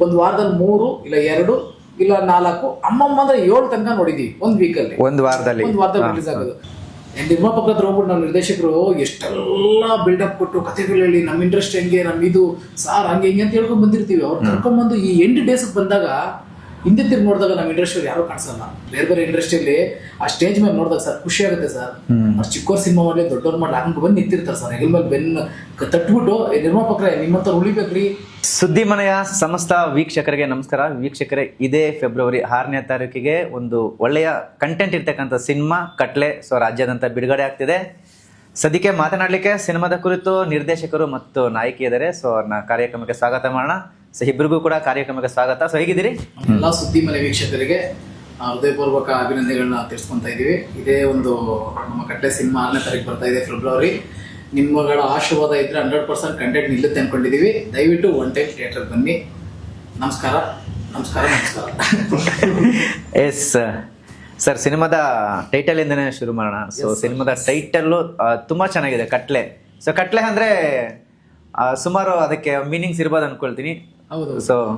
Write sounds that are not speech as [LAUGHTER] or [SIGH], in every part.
ಒಂದು ವಾರದಲ್ಲಿ ಮೂರು ಇಲ್ಲ ಎರಡು ಇಲ್ಲ ನಾಲ್ಕು ಅಮ್ಮಮ್ಮ ಅಂದ್ರೆ ಏಳು ತನಕ ನೋಡಿದೀವಿ. ಒಂದ್ ವೀಕಲ್ಲಿ ಒಂದು ವಾರದಲ್ಲಿ. ಒಂದು ವಾರದಲ್ಲಿ ರಿಲೀಸ್ ಆಗೋದು. ನಿರ್ಮಾಪಕ ಹೋಗ್ಬಿಟ್ಟು ನಮ್ಮ ನಿರ್ದೇಶಕರು ಎಷ್ಟೆಲ್ಲ ಬಿಲ್ಡಪ್ ಕೊಟ್ಟು ಕಥೆಗಳು ಹೇಳಿ ನಮ್ಮ ಇಂಟ್ರೆಸ್ಟ್ ಹೆಂಗೆ ನಮ್ಮ ಇದು ಸಾರ್ ಹಂಗೆ ಹಿಂಗೆ ಅಂತ ಹೇಳ್ಕೊಂಡ್ ಬಂದಿರ್ತೀವಿ. ಅವ್ರು ಕರ್ಕೊಂಡ್ಬಂದು ಈ ಎಂಟು ಡೇಸ್ ಬಂದಾಗ ಹಿಂದೆ ತಿರ್ಗಿ ನೋಡಿದಾಗ ನಮ್ಮ ಇಂಡಸ್ಟ್ರಿ ಯಾರು ಕಾಣಿಸಲ್ಲ. ಬೇರೆ ಬೇರೆ ಇಂಡಸ್ಟ್ರಿಯಲ್ಲಿ ಆ ಸ್ಟೇಜ್ ಮೇಲೆ ನೋಡಿದಾಗ ಸರ್ ಖುಷಿ ಆಗುತ್ತೆ ಸರ್. ಅವ್ರು ಚಿಕ್ಕವ್ರ ಸಿನಿಮಾ ಮಾಡಿ ದೊಡ್ಡವ್ರ ಮಾಡಿ ಹಂಗೆ ಬಂದು ನಿಂತಿರ್ತಾರೆ ಸರ್. ಹೆಗಲ್ ಮೇಲೆ ಬೆನ್ನು ತಟ್ಬಿಟ್ಟು "ಏ, ನಿರ್ಮಾಪಕರೇ ನಿಮ್ಮಂತ ಉಳಿಬೇಕ್ರಿ. ಸುದ್ದಿ ಮನೆಯ ಸಮಸ್ತ ವೀಕ್ಷಕರಿಗೆ ನಮಸ್ಕಾರ. ವೀಕ್ಷಕರೇ ಇದೇ ಫೆಬ್ರವರಿ ಆರನೇ ತಾರೀಕಿಗೆ ಒಂದು ಒಳ್ಳೆಯ ಕಂಟೆಂಟ್ ಇರ್ತಕ್ಕಂಥ ಸಿನಿಮಾ ಕಟ್ಲೆ ಸೊ ರಾಜ್ಯಾದ್ಯಂತ ಬಿಡುಗಡೆ ಆಗ್ತಿದೆ. ಸದ್ಯಕ್ಕೆ ಮಾತನಾಡಲಿಕ್ಕೆ ಸಿನಿಮಾದ ಕುರಿತು ನಿರ್ದೇಶಕರು ಮತ್ತು ನಾಯಕಿ ಇದ್ದಾರೆ ಸೊ ಅವ್ರನ್ನ ಕಾರ್ಯಕ್ರಮಕ್ಕೆ ಸ್ವಾಗತ ಮಾಡೋಣ. ಸೊ ಇಬ್ಬರಿಗೂ ಕೂಡ ಕಾರ್ಯಕ್ರಮಕ್ಕೆ ಸ್ವಾಗತ. ಸೊ ಹೇಗಿದ್ದೀರಿ? ಎಲ್ಲ ಸುದ್ದಿ ಮನೆ ವೀಕ್ಷಕರಿಗೆ ಹೃದಯಪೂರ್ವಕ ಅಭಿನಂದನೆಗಳನ್ನ ತಿಳಿಸ್ಕೊಂತ ಇದ್ದೀವಿ. ಇದೇ ಒಂದು ನಮ್ಮ ಕಟ್ಟೆ ಸಿನಿಮಾ ಆರನೇ ತಾರೀಕು ಬರ್ತಾ ಇದೆ ಫೆಬ್ರವರಿ ನಿಮ್ಮಗಳ ಆಶೀರ್ವಾದ ಇದ್ರೆ ಹಂಡ್ರೆಡ್ ಪರ್ಸೆಂಟ್ ಕಂಟೆಂಟ್ ನಿಲ್ಲುತ್ತೆ ಅನ್ಕೊಂಡಿದ್ದೀವಿ. ದಯವಿಟ್ಟು ಒನ್ ಟೈಮ್ ಥಿಯೇಟರ್ ಬನ್ನಿ. ನಮಸ್ಕಾರ. ನಮಸ್ಕಾರ ನಮಸ್ಕಾರ. [LAUGHS] ಎಸ್ ಸರ್ ಸಿನಿಮಾದ ಟೈಟಲ್ ಇಂದನೇ ಶುರು ಮಾಡೋಣ. ಸೊ ಸಿನಿಮಾದ ಟೈಟಲ್ಲು ತುಂಬಾ ಚೆನ್ನಾಗಿದೆ ಕಟ್ಲೆ. ಸೊ ಕಟ್ಲೆ ಅಂದ್ರೆ ಸುಮಾರು ಅದಕ್ಕೆ ಮೀನಿಂಗ್ಸ್ ಇರ್ಬೋದು ಅನ್ಕೊಳ್ತೀನಿ. ಹೌದು ಸೊ ಆ,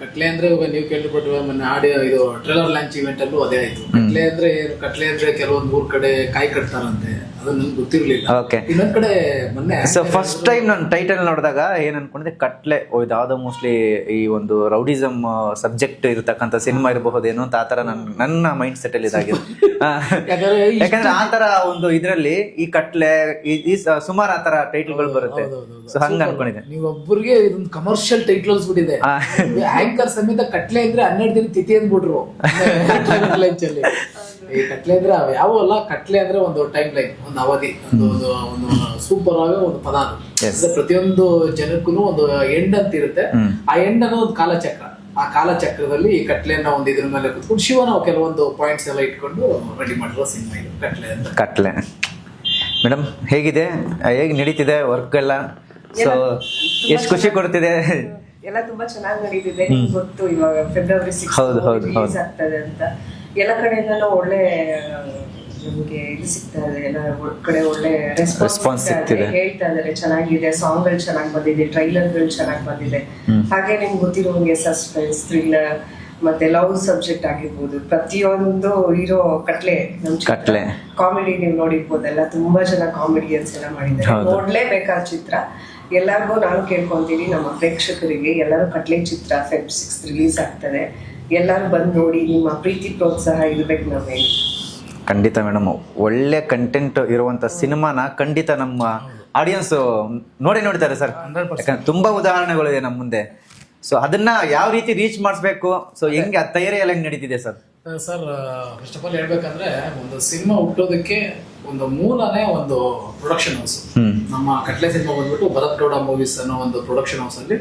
ಕಟ್ಲೆ ಅಂದ್ರೆ ಇವಾಗ ನೀವು ಕೇಳಿರ್ಬಿಟ್ಟು ಮೊನ್ನೆ ಆಡಿಯೋ ಇದು ಟ್ರೇಲರ್ ಲಾಂಚ್ ಇವೆಂಟ್ ಅಲ್ಲೂ ಅದೇ ಆಯ್ತು ಕಟ್ಲೆ ಅಂದ್ರೆ ಏನು? ಕಟ್ಲೆ ಅಂದ್ರೆ ಕೆಲವೊಂದು ಮೂರ್ ಕಡೆ ಕಾಯಿ ಕಟ್ತಾರಂತೆ. ಅದು ನನ್ಗೆ ಗೊತ್ತಿರ್ಲಿಲ್ಲ. ಓಕೆ ಇನ್ನೊಂದ್ ಕಡೆ ಮೊನ್ನೆ ಸೊ ಫಸ್ಟ್ ಟೈಮ್ ನಾನು ಟೈಟಲ್ ನೋಡಿದಾಗ ಏನ್ ಅನ್ಕೊಂಡಿದ್ದೆ? ಕಟ್ಲೆ. ಓ ಇದಾವುದೋ ಮೋಸ್ಟ್ಲಿ ಈ ಒಂದು ರೌಡಿಸಮ್ ಸಬ್ಜೆಕ್ಟ್ ಇರತಕ್ಕಂತ ಸಿನಿಮಾ ಇರಬಹುದೇನೋ ಅಂತ ಆತರ ನನ್ನ ನನ್ನ ಮೈಂಡ್ ಸೆಟ್ ಅಲ್ಲಿ ಇದಾಗಿದೆ. [LAUGHS] ಯಾಕಂದ್ರೆ [LAUGHS] ಆತರ ಒಂದು ಇದ್ರಲ್ಲಿ ಈ ಕಟ್ಲೆ ಈ- ಸುಮಾರು ಆತರ ಟೈಟಲ್ಗಳು ಬರುತ್ತೆ. ಸೊ ಹಂಗ ಅನ್ಕೊಂಡಿದ್ದೆ. ನೀವೊಬ್ಬರಿಗೆ ಇದೊಂದು ಕಮರ್ಷಿಯಲ್ ಟೈಟಲ್ಸ್ ಬಿಟ್ಟಿದೆ. ಆಂಕರ್ ಸಮೇತ ಕಟ್ಲೆ ಇದ್ರೆ ಹನ್ನೆರಡು ದಿನ ತಿಥಿ ಅಂದ್ಬಿಟ್ರು. ಲಂಚ್ ಅಲ್ಲಿ. ಈ ಕಟ್ಲೆ ಅಂದ್ರೆ ಅವ್ ಯಾವ ಅಲ್ಲ ಕಟ್ಲೆ ಅಂದ್ರೆ ಒಂದು ಟೈಮ್ ಲೈನ್ ಒಂದು ಅವಧಿ ಒಂದು ಒಂದು ಒಂದು ಸೂಪರ್ ಆಗಿ ಒಂದು ಪದ ಅದು. ಪ್ರತಿಯೊಂದು ಜನಕ್ಕೂ ಒಂದು ಎಂಡ್ ಅಂತ ಇರುತ್ತೆ. ಆ ಎಂಡ್ ಅನ್ನೋ ಒಂದು ಕಾಲಚಕ್ರ. ಆ ಕಾಲಚಕ್ರದಲ್ಲಿ ಈ ಕಟ್ಲೆಯನ್ನ ಒಂದು ಇದ್ರ ಮೇಲೆ ಕುತ್ಕೊಂಡು ಶಿವನ ಕೆಲವೊಂದು ಪಾಯಿಂಟ್ಸ್ ಎಲ್ಲ ಇಟ್ಕೊಂಡು ರೆಡಿ ಮಾಡಿರೋ ಸಿನಿಮಾ ಇದು ಕಟ್ಲೆ ಅಂತ. ಕಟ್ಲೆ. ಮೇಡಮ್ ಹೇಗಿದೆ? ಹೇಗೆ ನಡೀತಿದೆ ವರ್ಕ್ ಎಲ್ಲ? ಸೊ ಎಷ್ಟು ಖುಷಿ ಕೊಡ್ತಿದೆ? ಎಲ್ಲ ತುಂಬಾ ಚೆನ್ನಾಗಿ ನಡೀತಿದೆ ನಿಮ್ಗೆ ಗೊತ್ತು ಇವಾಗ ಫೆಬ್ರವರಿ ಸಿಕ್ಸ್ ಹೌದು, ಹೌದು, ರಿಲೀಸ್ ಹೌದು. ಆಗ್ತದೆ ಅಂತ ಎಲ್ಲ ಕಡೆಯಿಂದನೂ ಒಳ್ಳೆ ನಮಗೆ ಇದು ಸಿಗ್ತಾ ಇದೆ ಎಲ್ಲ ಕಡೆ ಒಳ್ಳೆ Response ರೆಸ್ಪಾನ್ಸ್ ಸಿಗ್ತಿದೆ. ಹೇಳ್ತಾ ಇದಾರೆ ಚೆನ್ನಾಗಿದೆ ಸಾಂಗ್ಗಳು ಚೆನ್ನಾಗಿ ಬಂದಿದೆ ಟ್ರೈಲರ್ಗಳು ಚೆನ್ನಾಗಿ ಬಂದಿದೆ ಹಾಗೆ ನಿಮ್ಗೆ ಗೊತ್ತಿರುವಂಗೆ ಸಸ್ಪೆನ್ಸ್ ಥ್ರಿಲ್ಲರ್ ಮತ್ತೆ ಲವ್ ಸಬ್ಜೆಕ್ಟ್ ಆಗಿರ್ಬೋದು ಪ್ರತಿಯೊಂದು ಇರೋ ಕಟ್ಲೆ ಕಟ್ಲೆ. ಕಾಮಿಡಿ ನೀವು ನೋಡಿರ್ಬೋದಲ್ಲ ತುಂಬಾ ಜನ ಕಾಮಿಡಿಯನ್ಸ್ ಎಲ್ಲ ಮಾಡಿದ್ದಾರೆ ಹೌದು. ನೋಡ್ಲೇಬೇಕಾದ ಚಿತ್ರ ಎಲ್ಲರಿಗೂ ನಾನು ಕೇಳ್ಕೊಂತೀನಿ ನಮ್ಮ ಪ್ರೇಕ್ಷಕರಿಗೆ ಎಲ್ಲರೂ ಕಟ್ಲೆ ಚಿತ್ರ ಫೆಬ್ ಸಿಕ್ಸ್ ರಿಲೀಸ್ ಆಗ್ತದೆ. ಎಲ್ಲರೂ ಬಂದು ನೋಡಿ ನಿಮ್ಮ ಪ್ರೀತಿ ಪ್ರೋತ್ಸಾಹ ಇರಬೇಕು ನಮಗೆ ಖಂಡಿತ ಮೇಡಮ್. ಒಳ್ಳೆ ಕಂಟೆಂಟ್ ಇರುವಂತ ಸಿನಿಮಾನ ಖಂಡಿತ ನಮ್ಮ ಆಡಿಯನ್ಸ್ ನೋಡಿ ನೋಡ್ತಾರೆ ಸರ್. ಯಾಕಂದ್ರೆ ತುಂಬಾ ಉದಾಹರಣೆಗಳಿದೆ ನಮ್ಮ ಮುಂದೆ. ಸೊ ಅದನ್ನ ಯಾವ ರೀತಿ ರೀಚ್ ಮಾಡಿಸ್ಬೇಕು? ಸೊ ಹೆಂಗೆ ಆ ತಯಾರಿ ಎಲ್ಲ ಹೆಂಗ್ ನಡೀತಿದೆ sir? Sir first of all ಹೇಳ್ಬೇಕಂದ್ರೆ ಒಂದು ಸಿನಿಮಾ ಹುಟ್ಟೋದಕ್ಕೆ ಒಂದು ಮೂಲನೇ ಒಂದು ಪ್ರೊಡಕ್ಷನ್ ಹೌಸ್ ನಮ್ಮ ಕಟ್ಲೆ ಸಿನಿಮಾ ಬಂದ್ಬಿಟ್ಟು ಭರತ್ ಗೌಡ ಮೂವೀಸ್ ಅನ್ನೋ ಒಂದು ಪ್ರೊಡಕ್ಷನ್ ಹೌಸ್ ಅಲ್ಲಿ